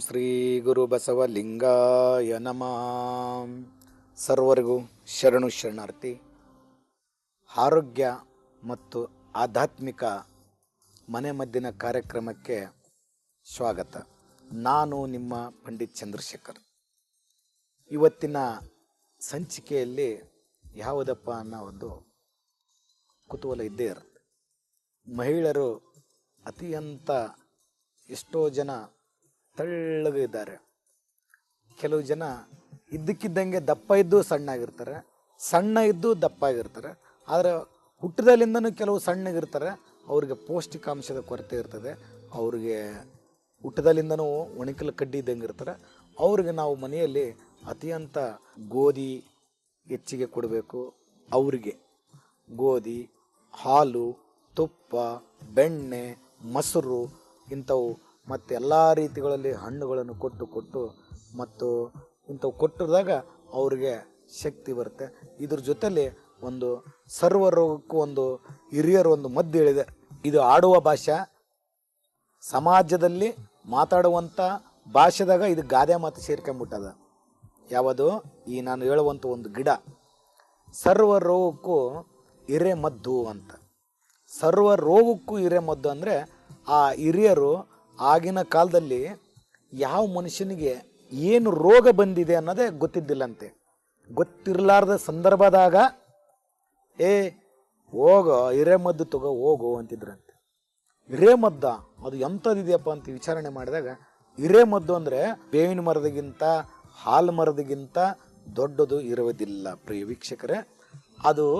ಶ್ರೀ ಗುರು ಬಸವಲಿಂಗಾಯ ನಮಃ. ಸರ್ವರಿಗೂ ಶರಣು ಶರಣಾರ್ಥಿ. ಆರೋಗ್ಯ ಮತ್ತು ಆಧ್ಯಾತ್ಮಿಕ ಮನೆ ಮದ್ದಿನ ಕಾರ್ಯಕ್ರಮಕ್ಕೆ ಸ್ವಾಗತ. ನಾನು ನಿಮ್ಮ ಪಂಡಿತ್ ಚಂದ್ರಶೇಖರ್. ಇವತ್ತಿನ ಸಂಚಿಕೆಯಲ್ಲಿ ಯಾವುದಪ್ಪ ಅನ್ನೋ ಒಂದು ಕುತೂಹಲ ಇದ್ದೇ ಇರುತ್ತೆ. ಮಹಿಳೆಯರು ಅತಿಯಂತ ಎಷ್ಟೋ ಜನ ತೆಳ್ಳಗಿದ್ದಾರೆ ಕೆಲವು ಜನ ಇದ್ದಕ್ಕಿದ್ದಂಗೆ ದಪ್ಪ ಇದ್ದು ಸಣ್ಣ ಆಗಿರ್ತಾರೆ ಸಣ್ಣ ಇದ್ದು ದಪ್ಪ ಆಗಿರ್ತಾರೆ ಆದರೆ ಹುಟ್ಟದಲ್ಲಿಂದನೂ ಕೆಲವು ಸಣ್ಣಗಿರ್ತಾರೆ, ಅವ್ರಿಗೆ ಪೌಷ್ಟಿಕಾಂಶದ ಕೊರತೆ ಇರ್ತದೆ. ಅವ್ರಿಗೆ ಹುಟ್ಟದಲ್ಲಿಂದನೂ ಒಣಕಲು ಕಡ್ಡಿ ಇದ್ದಂಗೆ ಇರ್ತಾರೆ. ಅವ್ರಿಗೆ ನಾವು ಮನೆಯಲ್ಲಿ ಅತಿಯಂತ ಗೋಧಿ ಹೆಚ್ಚಿಗೆ ಕೊಡಬೇಕು. ಅವರಿಗೆ ಗೋಧಿ, ಹಾಲು, ತುಪ್ಪ, ಬೆಣ್ಣೆ, ಮೊಸರು ಇಂಥವು ಮತ್ತು ಎಲ್ಲ ರೀತಿಗಳಲ್ಲಿ ಹಣ್ಣುಗಳನ್ನು ಕೊಟ್ಟು ಕೊಟ್ಟು ಮತ್ತು ಇಂಥವು ಕೊಟ್ಟಿದಾಗ ಅವ್ರಿಗೆ ಶಕ್ತಿ ಬರುತ್ತೆ. ಇದ್ರ ಜೊತೆಯಲ್ಲಿ ಒಂದು ಸರ್ವ ರೋಗಕ್ಕೂ ಒಂದು ಹಿರಿಯರು ಒಂದು ಮದ್ದು ಹೇಳಿದೆ. ಇದು ಆಡುವ ಭಾಷೆ. ಸಮಾಜದಲ್ಲಿ ಮಾತಾಡುವಂಥ ಭಾಷೆದಾಗ ಇದು ಗಾದೆ ಮಾತು ಸೇರ್ಕೊಂಬಿಟ್ಟದ. ಯಾವುದು? ಈ ನಾನು ಹೇಳುವಂಥ ಒಂದು ಗಿಡ. ಸರ್ವ ರೋಗಕ್ಕೂ ಹಿರೇಮದ್ದು ಅಂತ. ಸರ್ವ ರೋಗಕ್ಕೂ ಹಿರೇಮದ್ದು ಅಂದರೆ ಆ ಹಿರಿಯರು ಆಗಿನ ಕಾಲದಲ್ಲಿ ಯಾವ ಮನುಷ್ಯನಿಗೆ ಏನು ರೋಗ ಬಂದಿದೆ ಅನ್ನೋದೇ ಗೊತ್ತಿದ್ದಿಲ್ಲಂತೆ. ಗೊತ್ತಿರಲಾರ್ದ ಸಂದರ್ಭದಾಗ, ಏ, ಹೋಗೋ, ಹಿರೇಮದ್ದು ತಗೋ, ಹೋಗು, ಅಂತಿದ್ರಂತೆ. ಹಿರೇಮದ್ದ, ಅದು ಎಂಥದ್ದಿದೆಯಪ್ಪ ಅಂತ ವಿಚಾರಣೆ ಮಾಡಿದಾಗ, ಹಿರೇಮದ್ದು ಅಂದರೆ ಬೇವಿನ ಮರದಗಿಂತ, ಹಾಲು ಮರದಗಿಂತ ದೊಡ್ಡದು ಇರುವುದಿಲ್ಲ ಪ್ರಿಯ ವೀಕ್ಷಕರೇ. ಅದು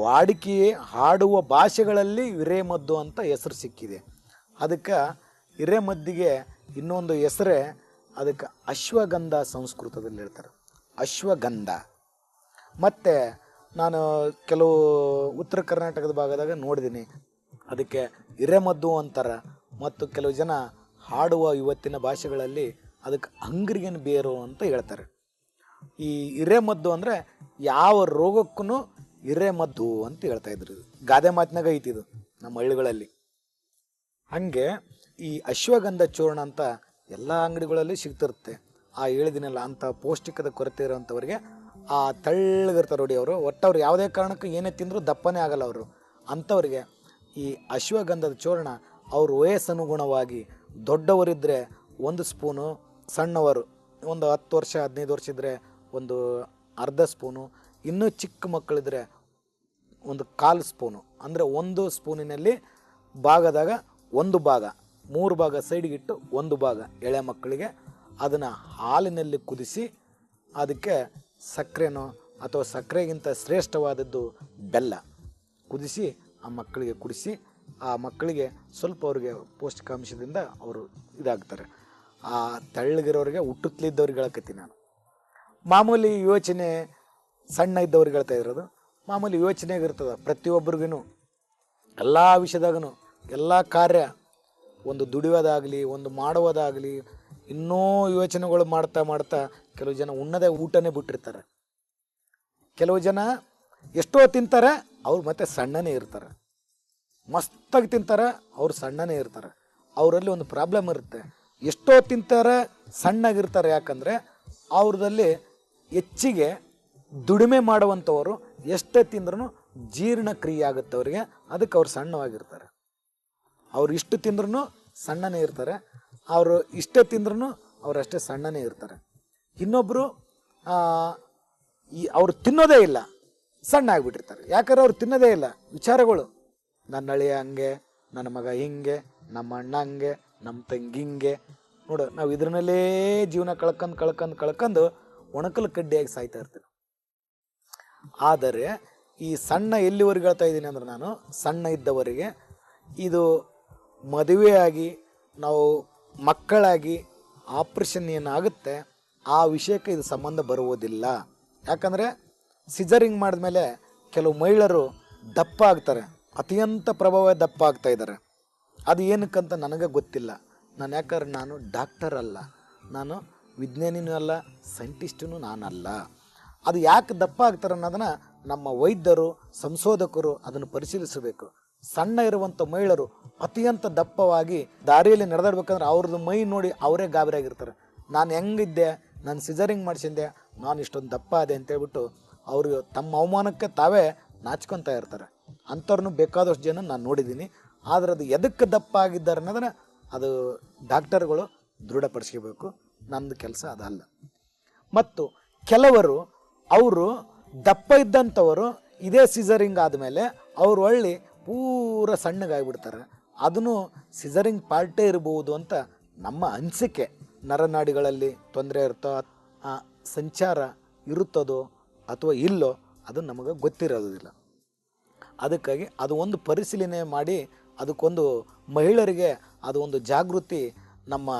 ವಾಡಿಕೆ ಹಾಡುವ ಭಾಷೆಗಳಲ್ಲಿ ಹಿರೇಮದ್ದು ಅಂತ ಹೆಸರು ಸಿಕ್ಕಿದೆ. ಅದಕ್ಕೆ ಹಿರೇಮದ್ದಿಗೆ ಇನ್ನೊಂದು ಹೆಸರೇ ಅದಕ್ಕೆ ಅಶ್ವಗಂಧ ಸಂಸ್ಕೃತದಲ್ಲಿ ಹೇಳ್ತಾರೆ. ಅಶ್ವಗಂಧ. ಮತ್ತು ನಾನು ಕೆಲವು ಉತ್ತರ ಕರ್ನಾಟಕದ ಭಾಗದಾಗ ನೋಡಿದ್ದೀನಿ ಅದಕ್ಕೆ ಹಿರೇಮದ್ದು ಅಂತಾರೆ. ಮತ್ತು ಕೆಲವು ಜನ ಹಾಡುವ ಇವತ್ತಿನ ಭಾಷೆಗಳಲ್ಲಿ ಅದಕ್ಕೆ ಅಂಗ್ರಿಗನ್ ಬೇರು ಅಂತ ಹೇಳ್ತಾರೆ. ಈ ಹಿರೇಮದ್ದು ಅಂದರೆ ಯಾವ ರೋಗಕ್ಕೂ ಹಿರೇಮದ್ದು ಅಂತ ಹೇಳ್ತಾ ಇದ್ರು. ಇದು. ಗಾದೆ ಮಾತಿನಾಗ ಐತಿದು ನಮ್ಮ ಹಳ್ಳಿಗಳಲ್ಲಿ. ಹಾಗೆ ಈ ಅಶ್ವಗಂಧ ಚೂರ್ಣ ಅಂತ ಎಲ್ಲ ಅಂಗಡಿಗಳಲ್ಲಿ ಸಿಗ್ತಿರುತ್ತೆ. ಆ ಹೇಳಿದಿನಲ್ಲ ಅಂಥ ಪೌಷ್ಟಿಕದ ಕೊರತೆ ಇರೋಂಥವ್ರಿಗೆ ಆ ತಳ್ಳಗಿರ್ತಾರೆ ನೋಡಿ ಅವರು. ಒಟ್ಟವ್ರು ಯಾವುದೇ ಕಾರಣಕ್ಕೂ ಏನೇ ತಿಂದರೂ ದಪ್ಪನೇ ಆಗಲ್ಲ ಅವರು. ಅಂಥವ್ರಿಗೆ ಈ ಅಶ್ವಗಂಧದ ಚೂರ್ಣ ಅವ್ರ ವಯಸ್ಸನುಗುಣವಾಗಿ ದೊಡ್ಡವರಿದ್ದರೆ ಒಂದು ಸ್ಪೂನು, ಸಣ್ಣವರು ಒಂದು ಹತ್ತು ವರ್ಷ, ಹದಿನೈದು ವರ್ಷ ಇದ್ದರೆ ಒಂದು ಅರ್ಧ ಸ್ಪೂನು, ಇನ್ನೂ ಚಿಕ್ಕ ಮಕ್ಕಳಿದ್ರೆ ಒಂದು ಕಾಲು ಸ್ಪೂನು. ಅಂದರೆ ಒಂದು ಸ್ಪೂನಿನಲ್ಲಿ ಭಾಗದಾಗ ಒಂದು ಭಾಗ. ಮೂರು ಭಾಗ ಸೈಡ್ಗಿಟ್ಟು ಒಂದು ಭಾಗ ಎಳೆ ಮಕ್ಕಳಿಗೆ ಅದನ್ನು ಹಾಲಿನಲ್ಲಿ ಕುದಿಸಿ ಅದಕ್ಕೆ ಸಕ್ಕರೆನೋ ಅಥವಾ ಸಕ್ಕರೆಗಿಂತ ಶ್ರೇಷ್ಠವಾದದ್ದು ಬೆಲ್ಲ ಕುದಿಸಿ ಆ ಮಕ್ಕಳಿಗೆ ಕುಡಿಸಿ ಆ ಮಕ್ಕಳಿಗೆ ಸ್ವಲ್ಪ ಅವ್ರಿಗೆ ಪೌಷ್ಟಿಕಾಂಶದಿಂದ ಅವರು ಇದಾಗ್ತಾರೆ. ಆ ತೆಳ್ಳಗಿರೋರಿಗೆ ಹುಟ್ಟುತ್ತಲಿದ್ದವ್ರಿಗೆ ಹೇಳಕತ್ತೀನಿ ನಾನು. ಮಾಮೂಲಿ ಯೋಚನೆ ಸಣ್ಣ ಇದ್ದವ್ರಿಗೆ ಹೇಳ್ತಾ ಇರೋದು. ಮಾಮೂಲಿ ಯೋಚನೆಗೆ ಇರ್ತದೆ ಪ್ರತಿಯೊಬ್ಬರಿಗೂ ಎಲ್ಲ ವಿಷಯದಾಗೂ ಎಲ್ಲ ಕಾರ್ಯ ಒಂದು ದುಡಿಯೋದಾಗಲಿ, ಒಂದು ಮಾಡುವುದಾಗಲಿ, ಇನ್ನೂ ಯೋಚನೆಗಳು ಮಾಡ್ತಾ ಮಾಡ್ತಾ ಕೆಲವು ಜನ ಉಣ್ಣದೇ ಊಟನೇ ಬಿಟ್ಟಿರ್ತಾರೆ. ಕೆಲವು ಜನ ಎಷ್ಟೋ ತಿಂತಾರೆ, ಅವ್ರು ಮತ್ತೆ ಸಣ್ಣನೇ ಇರ್ತಾರೆ. ಮಸ್ತಾಗಿ ತಿಂತಾರೆ, ಅವ್ರು ಸಣ್ಣನೇ ಇರ್ತಾರೆ. ಅವರಲ್ಲಿ ಒಂದು ಪ್ರಾಬ್ಲಮ್ ಇರುತ್ತೆ. ಎಷ್ಟೋ ತಿಂತಾರೆ, ಸಣ್ಣಾಗಿರ್ತಾರೆ. ಯಾಕಂದರೆ ಅವ್ರದಲ್ಲಿ ಹೆಚ್ಚಿಗೆ ದುಡಿಮೆ ಮಾಡುವಂಥವರು ಎಷ್ಟೇ ತಿಂದ್ರೂ ಜೀರ್ಣಕ್ರಿಯೆ ಆಗುತ್ತೆ ಅವರಿಗೆ. ಅದಕ್ಕೆ ಅವ್ರು ಸಣ್ಣವಾಗಿರ್ತಾರೆ. ಅವ್ರು ಇಷ್ಟು ತಿಂದ್ರೂ ಸಣ್ಣನೇ ಇರ್ತಾರೆ. ಅವರು ಇಷ್ಟೇ ತಿಂದ್ರೂ ಅವ್ರು ಅಷ್ಟೇ ಸಣ್ಣನೇ ಇರ್ತಾರೆ. ಇನ್ನೊಬ್ಬರು ಈ ಅವ್ರು ತಿನ್ನೋದೇ ಇಲ್ಲ, ಸಣ್ಣ ಆಗಿಬಿಟ್ಟಿರ್ತಾರೆ. ಯಾಕಂದ್ರೆ ಅವ್ರು ತಿನ್ನೋದೇ ಇಲ್ಲ. ವಿಚಾರಗಳು, ನನ್ನ ಅಳಿಯ ಹಂಗೆ, ನನ್ನ ಮಗ ಹಿಂಗೆ, ನಮ್ಮ ಅಣ್ಣ ಹಂಗೆ, ನಮ್ಮ ತಂಗಿ ಹಿಂಗೆ. ನೋಡು, ನಾವು ಇದ್ರನಲ್ಲೇ ಜೀವನ ಕಳ್ಕೊಂಡು ಕಳ್ಕೊಂಡು ಕಳ್ಕೊಂಡು ಒಣಕಲು ಕಡ್ಡಿಯಾಗಿ ಸಾಯ್ತಾ ಇರ್ತೀವಿ. ಆದರೆ, ಈ ಸಣ್ಣ ಎಲ್ಲಿವರೆಗೆ ಹೇಳ್ತಾ ಇದ್ದೀನಿ ಅಂದ್ರೆ ನಾನು, ಸಣ್ಣ ಇದ್ದವರಿಗೆ ಇದು ಮದುವೆಯಾಗಿ ನಾವು ಮಕ್ಕಳಾಗಿ ಆಪ್ರೇಷನ್ ಏನಾಗುತ್ತೆ ಆ ವಿಷಯಕ್ಕೆ ಇದು ಸಂಬಂಧ ಬರುವುದಿಲ್ಲ. ಯಾಕಂದರೆ ಸಿಜರಿಂಗ್ ಮಾಡಿದ್ಮೇಲೆ ಕೆಲವು ಮಹಿಳೆಯರು ದಪ್ಪ ಆಗ್ತಾರೆ, ಅತ್ಯಂತ ಪ್ರಭಾವ ದಪ್ಪ ಆಗ್ತಾ ಇದ್ದಾರೆ. ಅದು ಏನಕ್ಕಂತ ನನಗೆ ಗೊತ್ತಿಲ್ಲ. ನಾನು ಯಾಕಂದ್ರೆ ನಾನು ಡಾಕ್ಟರ್ ಅಲ್ಲ, ನಾನು ವಿಜ್ಞಾನಿನೂ ಅಲ್ಲ ಸೈಂಟಿಸ್ಟೂ ನಾನಲ್ಲ. ಅದು ಯಾಕೆ ದಪ್ಪ ಆಗ್ತಾರೆ ಅನ್ನೋದನ್ನು ನಮ್ಮ ವೈದ್ಯರು, ಸಂಶೋಧಕರು ಅದನ್ನು ಪರಿಶೀಲಿಸಬೇಕು. ಸಣ್ಣ ಇರುವಂಥ ಮಹಿಳೆಯರು ಅತ್ಯಂತ ದಪ್ಪವಾಗಿ ದಾರಿಯಲ್ಲಿ ನಡೆದಾಡ್ಬೇಕಂದ್ರೆ ಅವ್ರದ್ದು ಮೈ ನೋಡಿ ಅವರೇ ಗಾಬರಿಯಾಗಿರ್ತಾರೆ. ನಾನು ಹೆಂಗಿದ್ದೆ, ನಾನು ಸಿಜರಿಂಗ್ ಮಾಡಿಸಿದ್ದೆ, ನಾನು ಇಷ್ಟೊಂದು ದಪ್ಪ ಅದೆ ಅಂತ ಹೇಳ್ಬಿಟ್ಟು ಅವರು ತಮ್ಮ ಅವಮಾನಕ್ಕೆ ತಾವೇ ನಾಚ್ಕೊತಾ ಇರ್ತಾರೆ. ಅಂಥವ್ರನ್ನು ಬೇಕಾದಷ್ಟು ಜನ ನಾನು ನೋಡಿದ್ದೀನಿ. ಆದರೆ ಅದು ಎದಕ್ಕೆ ದಪ್ಪ ಆಗಿದ್ದಾರೆ ಅನ್ನೋದನ್ನ ಅದು ಡಾಕ್ಟರ್ಗಳು ದೃಢಪಡಿಸ್ಕೋಬೇಕು. ನಂದು ಕೆಲಸ ಅದಲ್ಲ. ಮತ್ತು ಕೆಲವರು ಅವರು ದಪ್ಪ ಇದ್ದಂಥವರು ಇದೇ ಸಿಜರಿಂಗ್ ಆದಮೇಲೆ ಅವರು ಒಳ್ಳೆ ಪೂರ ಸಣ್ಣಗಾಗ್ಬಿಡ್ತಾರೆ. ಅದನ್ನು ಸಿಸರಿಂಗ್ ಪಾರ್ಟೇ ಇರಬಹುದು ಅಂತ ನಮ್ಮ ಅನಿಸಿಕೆ. ನರನಾಡಿಗಳಲ್ಲಿ ತೊಂದರೆ ಇರ್ತೋ ಆ, ಸಂಚಾರ ಇರುತ್ತದೋ ಅಥವಾ ಇಲ್ಲೋ ಅದು ನಮಗೆ ಗೊತ್ತಿರೋದಿಲ್ಲ. ಅದಕ್ಕಾಗಿ ಅದು ಒಂದು ಪರಿಶೀಲನೆ ಮಾಡಿ, ಅದಕ್ಕೊಂದು ಮಹಿಳೆಯರಿಗೆ ಅದು ಒಂದು ಜಾಗೃತಿ ನಮ್ಮ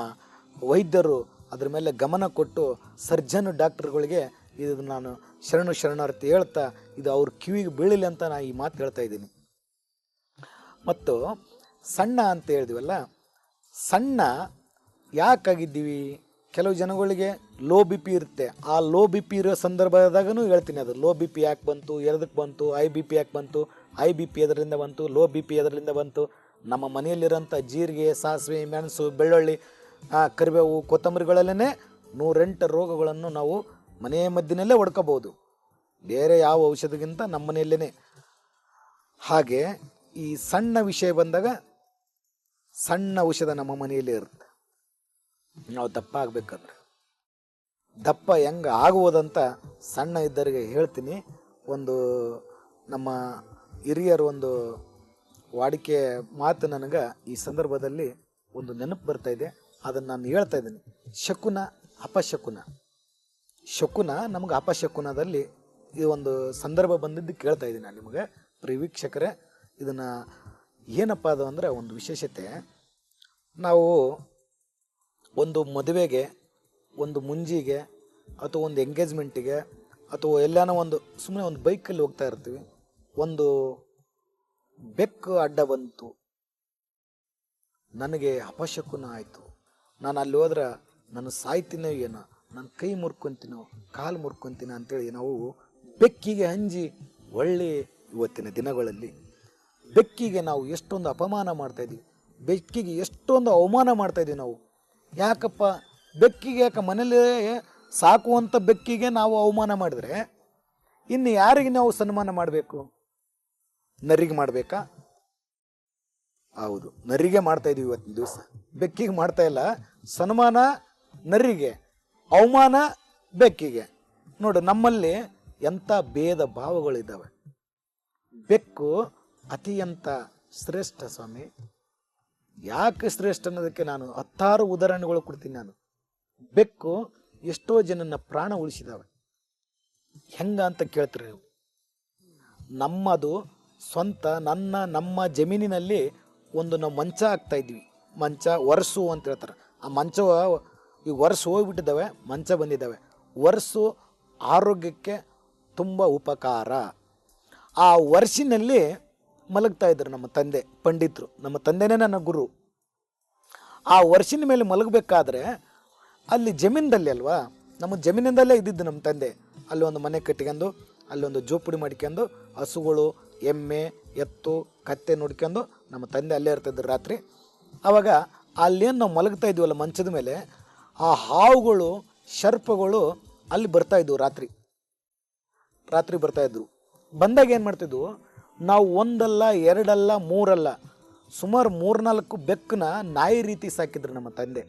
ವೈದ್ಯರು ಅದ್ರ ಮೇಲೆ ಗಮನ ಕೊಟ್ಟು ಸರ್ಜನ್ ಡಾಕ್ಟರ್ಗಳಿಗೆ ಇದು ನಾನು ಶರಣು ಶರಣಾರ್ಥಿ ಹೇಳ್ತಾ, ಇದು ಅವ್ರ ಕಿವಿಗೆ ಬೀಳಲಿ ಅಂತ ನಾನು ಈ ಮಾತು ಹೇಳ್ತಾ ಇದ್ದೀನಿ. ಮತ್ತು ಸಣ್ಣ ಅಂತ ಹೇಳಿದ್ವಲ್ಲ, ಸಣ್ಣ ಯಾಕಾಗಿದ್ದೀವಿ? ಕೆಲವು ಜನಗಳಿಗೆ ಲೋ ಬಿ ಪಿ ಇರುತ್ತೆ. ಆ ಲೋ ಬಿ ಪಿ ಇರೋ ಸಂದರ್ಭದಾಗೂ ಹೇಳ್ತೀನಿ ಅದು. ಲೋ ಬಿ ಪಿ ಯಾಕೆ ಬಂತು? ಎದಕ್ಕೆ ಬಂತು? ಐ ಬಿ ಪಿ ಯಾಕೆ ಬಂತು? ಐ ಬಿ ಪಿ ಅದರಿಂದ ಬಂತು? ಲೋ ಬಿ ಪಿ ಅದರಿಂದ ಬಂತು? ನಮ್ಮ ಮನೆಯಲ್ಲಿರೋಂಥ ಜೀರಿಗೆ, ಸಾಸಿವೆ, ಮೆಣಸು, ಬೆಳ್ಳುಳ್ಳಿ ಕರಿಬೇವು ಕೊತ್ತಂಬರಿಗಳಲ್ಲೇ ನೂರೆಂಟು ರೋಗಗಳನ್ನು ನಾವು ಮನೆಯ ಮದ್ದಿನಲ್ಲೇ ಹೊಡ್ಕೋಬೋದು ಬೇರೆ ಯಾವ ಔಷಧಿಗಿಂತ ನಮ್ಮ ಮನೆಯಲ್ಲೇ ಹಾಗೆ ಈ ಸಣ್ಣ ವಿಷಯ ಬಂದಾಗ ಸಣ್ಣ ಔಷಧ ನಮ್ಮ ಮನೆಯಲ್ಲೇ ಇರುತ್ತೆ. ನಾವು ದಪ್ಪ ಆಗಬೇಕಂದ್ರೆ. ದಪ್ಪ ಹೆಂಗೆ ಆಗುವುದಂತ ಸಣ್ಣ ಇದ್ದರಿಗೆ ಹೇಳ್ತೀನಿ. ಒಂದು ನಮ್ಮ ಹಿರಿಯರು ಒಂದು ವಾಡಿಕೆ ಮಾತು ನನಗೆ ಈ ಸಂದರ್ಭದಲ್ಲಿ ಒಂದು ನೆನಪು ಬರ್ತಾ ಇದೆ. ಅದನ್ನು ನಾನು ಹೇಳ್ತಾ ಇದ್ದೀನಿ. ಶಕುನ, ಅಪಶಕುನ. ಶಕುನ ನಮ್ಗೆ ಅಪಶಕುನದಲ್ಲಿ ಈ ಒಂದು ಸಂದರ್ಭ ಬಂದಿದ್ದು ಕೇಳ್ತಾ ಇದ್ದೀನಿ ನಾನು ನಿಮಗೆ. ಪ್ರಿಯ ವೀಕ್ಷಕರೇ ಇದನ್ನು ಏನಪ್ಪ ಅದು ಅಂದರೆ ಒಂದು ವಿಶೇಷತೆ. ನಾವು ಒಂದು ಮದುವೆಗೆ, ಒಂದು ಮುಂಜಿಗೆ, ಅಥವಾ ಒಂದು ಎಂಗೇಜ್ಮೆಂಟಿಗೆ, ಅಥವಾ ಎಲ್ಲಾನ ಒಂದು ಸುಮ್ಮನೆ ಒಂದು ಬೈಕಲ್ಲಿ ಹೋಗ್ತಾ ಇರ್ತೀವಿ. ಒಂದು ಬೆಕ್ಕು ಅಡ್ಡ ಬಂತು. ನನಗೆ ಅಪಶಕುನ ಆಯಿತು. ನಾನು ಅಲ್ಲಿ ಹೋದ್ರೆ ನಾನು ಸಾಯ್ತೀನೋ ಏನೋ, ನಾನು ಕೈ ಮುರ್ಕೊತೀನೋ, ಕಾಲು ಮುರ್ಕೊಂತೀನೋ ಅಂತೇಳಿ ನಾವು ಬೆಕ್ಕಿಗೆ ಹಂಜಿ ಒಳ್ಳೆ ಇವತ್ತಿನ ದಿನಗಳಲ್ಲಿ ಬೆಕ್ಕಿಗೆ ನಾವು ಎಷ್ಟೊಂದು ಅಪಮಾನ ಮಾಡ್ತಾ ಇದ್ದೀವಿ ಬೆಕ್ಕಿಗೆ ಎಷ್ಟೊಂದು ಅವಮಾನ ಮಾಡ್ತಾ ಇದ್ದೀವಿ ನಾವು. ಯಾಕಪ್ಪ? ಬೆಕ್ಕಿಗೆ ಯಾಕೆ ಮನೇಲಿ ಸಾಕುವಂಥ ಬೆಕ್ಕಿಗೆ ನಾವು ಅವಮಾನ ಮಾಡಿದ್ರೆ ಇನ್ನು ಯಾರಿಗೆ ನಾವು ಸನ್ಮಾನ ಮಾಡಬೇಕು? ನರಿಗೆ ಮಾಡಬೇಕಾ? ಹೌದು, ನರಿಗೆ ಮಾಡ್ತಾ ಇದೀವಿ ಇವತ್ತಿನ ದಿವಸ. ಬೆಕ್ಕಿಗೆ ಮಾಡ್ತಾ ಇಲ್ಲ, ಸನ್ಮಾನ ನರಿಗೆ, ಅವಮಾನ ಬೆಕ್ಕಿಗೆ. ನೋಡು, ನಮ್ಮಲ್ಲಿ ಎಂಥ ಭೇದ ಭಾವಗಳಿದ್ದಾವೆ. ಬೆಕ್ಕು ಅತಿಯಂತ ಶ್ರೇಷ್ಠ ಸ್ವಾಮಿ. ಯಾಕೆ ಶ್ರೇಷ್ಠ ಅನ್ನೋದಕ್ಕೆ ನಾನು ಹತ್ತಾರು ಉದಾಹರಣೆಗಳು ಕೊಡ್ತೀನಿ ನಾನು. ಬೆಕ್ಕು ಎಷ್ಟೋ ಜನನ ಪ್ರಾಣ ಉಳಿಸಿದಾವೆ ಹೆಂಗ ಅಂತ ಕೇಳ್ತೀರಿ ನೀವು? ನಮ್ಮದು ಸ್ವಂತ, ನನ್ನ, ನಮ್ಮ ಜಮೀನಿನಲ್ಲಿ ಒಂದು ನಾವು ಮಂಚ ಹಾಕ್ತಾ ಇದ್ವಿ. ಮಂಚ ಒರೆಸು ಅಂತ ಹೇಳ್ತಾರೆ. ಆ ಮಂಚ ಈ ವರ್ಷ ಹೋಗ್ಬಿಟ್ಟಿದ್ದಾವೆ, ಮಂಚ ಬಂದಿದ್ದಾವೆ. ವರ್ಷು ಆರೋಗ್ಯಕ್ಕೆ ತುಂಬ ಉಪಕಾರ. ಆ ವರ್ಷಿನಲ್ಲಿ ಮಲಗ್ತಾ ಇದ್ರು ನಮ್ಮ ತಂದೆ, ಪಂಡಿತರು, ನಮ್ಮ ತಂದೆನೇ ನನ್ನ ಗುರು. ಆ ವರ್ಷಿನ ಮೇಲೆ ಮಲಗಬೇಕಾದ್ರೆ ಅಲ್ಲಿ ಜಮೀನದಲ್ಲಿ ಅಲ್ವಾ, ನಮ್ಮ ಜಮೀನಿಂದಲೇ ಇದ್ದಿದ್ದು ನಮ್ಮ ತಂದೆ. ಅಲ್ಲಿ ಒಂದು ಮನೆ ಕಟ್ಕೊಂಡು ಅಲ್ಲೊಂದು ಜೋಪುಡಿ ಮಾಡ್ಕೊಂಡು, ಹಸುಗಳು, ಎಮ್ಮೆ, ಎತ್ತು, ಕತ್ತೆ ನೋಡ್ಕೊಂಡು ನಮ್ಮ ತಂದೆ ಅಲ್ಲೇ ಇರ್ತಿದ್ರು ರಾತ್ರಿ. ಆವಾಗ ಅಲ್ಲೇನು ನಾವು ಮಲಗ್ತಾ ಇದ್ವಲ್ಲ ಮಂಚದ ಮೇಲೆ, ಆ ಹಾವುಗಳು, ಶರ್ಪಗಳು ಅಲ್ಲಿ ಬರ್ತಾಯಿದ್ವು ರಾತ್ರಿ. ರಾತ್ರಿ ಬರ್ತಾ ಇದ್ವು. ಬಂದಾಗ ಏನು ಮಾಡ್ತಿದ್ವು ನಾವು ಒಂದಲ್ಲ, ಎರಡಲ್ಲ, ಮೂರಲ್ಲ, ಸುಮಾರು ಮೂರ್ನಾಲ್ಕು ಬೆಕ್ಕನ್ನ ನಾಯಿ ರೀತಿ ಸಾಕಿದ್ರು ನಮ್ಮ ತಂದೆ.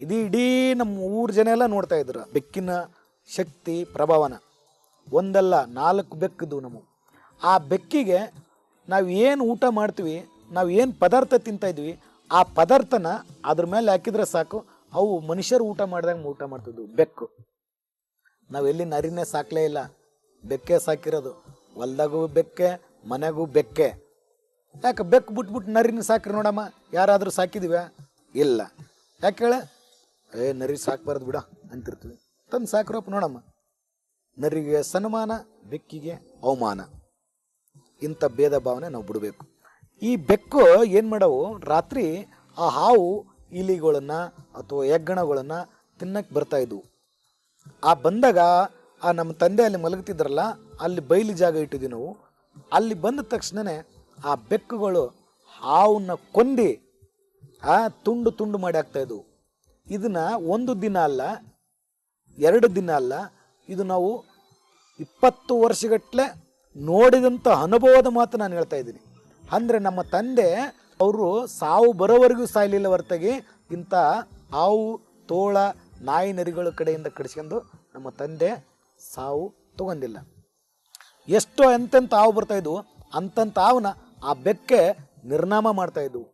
ಇದು ಇಡೀ ನಮ್ಮ ಊರ ಜನ ಎಲ್ಲ ನೋಡ್ತಾ ಇದ್ರು, ಬೆಕ್ಕಿನ ಶಕ್ತಿ, ಪ್ರಭಾವನ. ಒಂದಲ್ಲ, ನಾಲ್ಕು ಬೆಕ್ಕದು ನಮ್ಮ ಆ ಬೆಕ್ಕಿಗೆ ನಾವು ಏನು ಊಟ ಮಾಡ್ತೀವಿ, ನಾವು ಏನು ಪದಾರ್ಥ ತಿಂತಾಯಿದ್ವಿ ಆ ಪದಾರ್ಥನ ಅದ್ರ ಮೇಲೆ ಹಾಕಿದ್ರೆ ಸಾಕು, ಅವು ಮನುಷ್ಯರು ಊಟ ಮಾಡಿದಾಗ ಊಟ ಮಾಡ್ತಿದ್ವು, ಬೆಕ್ಕು. ನಾವು ಎಲ್ಲಿ ನರಿನೇ ಸಾಕಲೇ ಇಲ್ಲ, ಬೆಕ್ಕೇ ಸಾಕಿರೋದು. ಹೊಲ್ದಾಗೂ ಬೆಕ್ಕೆ ಮನೆಗೂ ಬೆಕ್ಕೆ. ಯಾಕೆ ಬೆಕ್ಕು ಬಿಟ್ಬಿಟ್ಟು ನರಿನ ಸಾಕ್ರಿ ನೋಡಮ್ಮ, ಯಾರಾದರೂ ಸಾಕಿದಿವ್ಯಾ ಇಲ್ಲ. ಯಾಕೆ ಹೇಳ? ಏ, ನರಿ ಸಾಕ್ಬಾರ್ದು ಬಿಡ ಅಂತಿರ್ತೀವಿ. ತಂದು ಸಾಕ್ರಪ್ಪ ನೋಡಮ್ಮ. ನರಿಗೆ ಸನ್ಮಾನ, ಬೆಕ್ಕಿಗೆ ಅವಮಾನ. ಇಂಥ ಭೇದ ಭಾವನೆ ನಾವು ಬಿಡಬೇಕು. ಈ ಬೆಕ್ಕು ಏನು ಮಾಡವು? ರಾತ್ರಿ ಆ ಹಾವು ಇಲಿಗಳನ್ನು ಅಥವಾ ಹೆಗ್ಗಣಗಳನ್ನು ತಿನ್ನಕ್ಕೆ ಬರ್ತಾ ಇದ್ವು. ಆ ಬಂದಾಗ ಆ ನಮ್ಮ ತಂದೆ ಅಲ್ಲಿ ಮಲಗ್ತಿದ್ರಲ್ಲ, ಅಲ್ಲಿ ಬಯಲು ಜಾಗ ಇಟ್ಟಿದ್ವಿ ನಾವು. ಅಲ್ಲಿ ಬಂದ ತಕ್ಷಣನೇ ಆ ಬೆಕ್ಕುಗಳು ಹಾವನ್ನ ಕೊಂದಿ ಆ, ತುಂಡು ತುಂಡು ಮಾಡಿ ಹಾಕ್ತಾ ಇದ್ವು. ಇದನ್ನ ಒಂದು ದಿನ ಅಲ್ಲ, ಎರಡು ದಿನ ಅಲ್ಲ, ಇದು ನಾವು ಇಪ್ಪತ್ತು ವರ್ಷಗಟ್ಟಲೆ ನೋಡಿದಂಥ ಅನುಭವದ ಮಾತು ನಾನು ಹೇಳ್ತಾ ಇದ್ದೀನಿ. ಅಂದರೆ ನಮ್ಮ ತಂದೆ ಅವರು ಸಾವು ಬರೋವರೆಗೂ ಸಾಯಲಿಲ್ಲ ಹೊರತಾಗಿ ಇಂಥ ಹಾವು, ತೋಳ, ನಾಯಿ ನರಿಗಳ ಕಡೆಯಿಂದ ಕಡಿಸ್ಕೊಂಡು ನಮ್ಮ ತಂದೆ ಸಾವು ತಗೊಂಡಿಲ್ಲ. ಎಷ್ಟೋ ಎಂತೆಂಥ ಹಾವು ಬರ್ತಾ ಇದ್ವು ಅಂತಂಥ ಹಾವನ್ನ ಆ ಬೆಕ್ಕೆ ನಿರ್ನಾಮ ಮಾಡ್ತಾ ಇದ್ವು.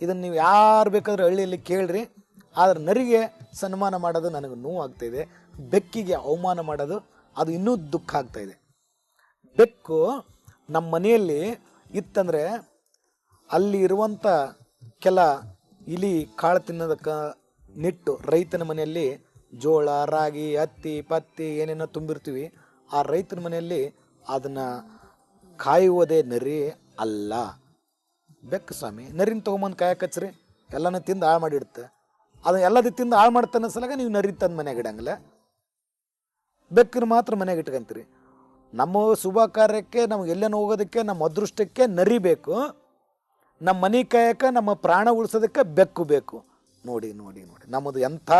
ಇದನ್ನು ನೀವು ಯಾರು ಬೇಕಾದ್ರೂ ಹಳ್ಳಿಯಲ್ಲಿ ಕೇಳ್ರಿ, ಆದರೆ ನರಿಗೆ ಸನ್ಮಾನ ಮಾಡೋದು ನನಗೆ ನೋವು ಆಗ್ತಾಯಿದೆ ಬೆಕ್ಕಿಗೆ ಅವಮಾನ ಮಾಡೋದು, ಅದು ಇನ್ನೂ ದುಃಖ ಆಗ್ತಾಯಿದೆ ಬೆಕ್ಕು ನಮ್ಮ ಮನೆಯಲ್ಲಿ ಇತ್ತಂದರೆ ಅಲ್ಲಿ ಇರುವಂಥ ಕೆಲ ಇಲಿ ಕಾಳು ತಿನ್ನೋದಕ್ಕೆ ನಿಟ್ಟು ರೈತನ ಮನೆಯಲ್ಲಿ ಜೋಳ, ರಾಗಿ, ಹತ್ತಿ, ಪತ್ತಿ ಏನೇನೋ ತುಂಬಿರ್ತೀವಿ. ಆ ರೈತನ ಮನೆಯಲ್ಲಿ ಅದನ್ನು ಕಾಯುವುದೇ ನರಿ ಅಲ್ಲ. ಬೆಕ್ಕು ಸ್ವಾಮಿ, ನರಿನ ತೊಗೊಂಬಂದು ಕಾಯಕಚ್ರಿ ಎಲ್ಲನೂ ತಿಂದು ಹಾಳು ಮಾಡಿಡುತ್ತೆ ಅದನ್ನ ಎಲ್ಲದ ತಿಂದು ಹಾಳು ಮಾಡ್ತಾನೆ ಸಲಗ ನೀವು ನರಿ ತಂದು ಮನೆಗೆ ಇಡಂಗಿಲ್ಲ. ಬೆಕ್ಕನ್ನು ಮಾತ್ರ ಮನೆಗೆ ಇಟ್ಕೊಂತೀರಿ. ನಮ್ಮ ಶುಭ ಕಾರ್ಯಕ್ಕೆ, ನಮ್ಗೆ ಎಲ್ಲೇನು ಹೋಗೋದಕ್ಕೆ, ನಮ್ಮ ಅದೃಷ್ಟಕ್ಕೆ ನರಿ ಬೇಕು. ನಮ್ಮ ಮನೆ ಕಾಯಕ, ನಮ್ಮ ಪ್ರಾಣ ಉಳಿಸೋದಕ್ಕೆ ಬೆಕ್ಕು ಬೇಕು. ನೋಡಿ ನೋಡಿ ನೋಡಿ. ನಮ್ಮದು ಎಂಥ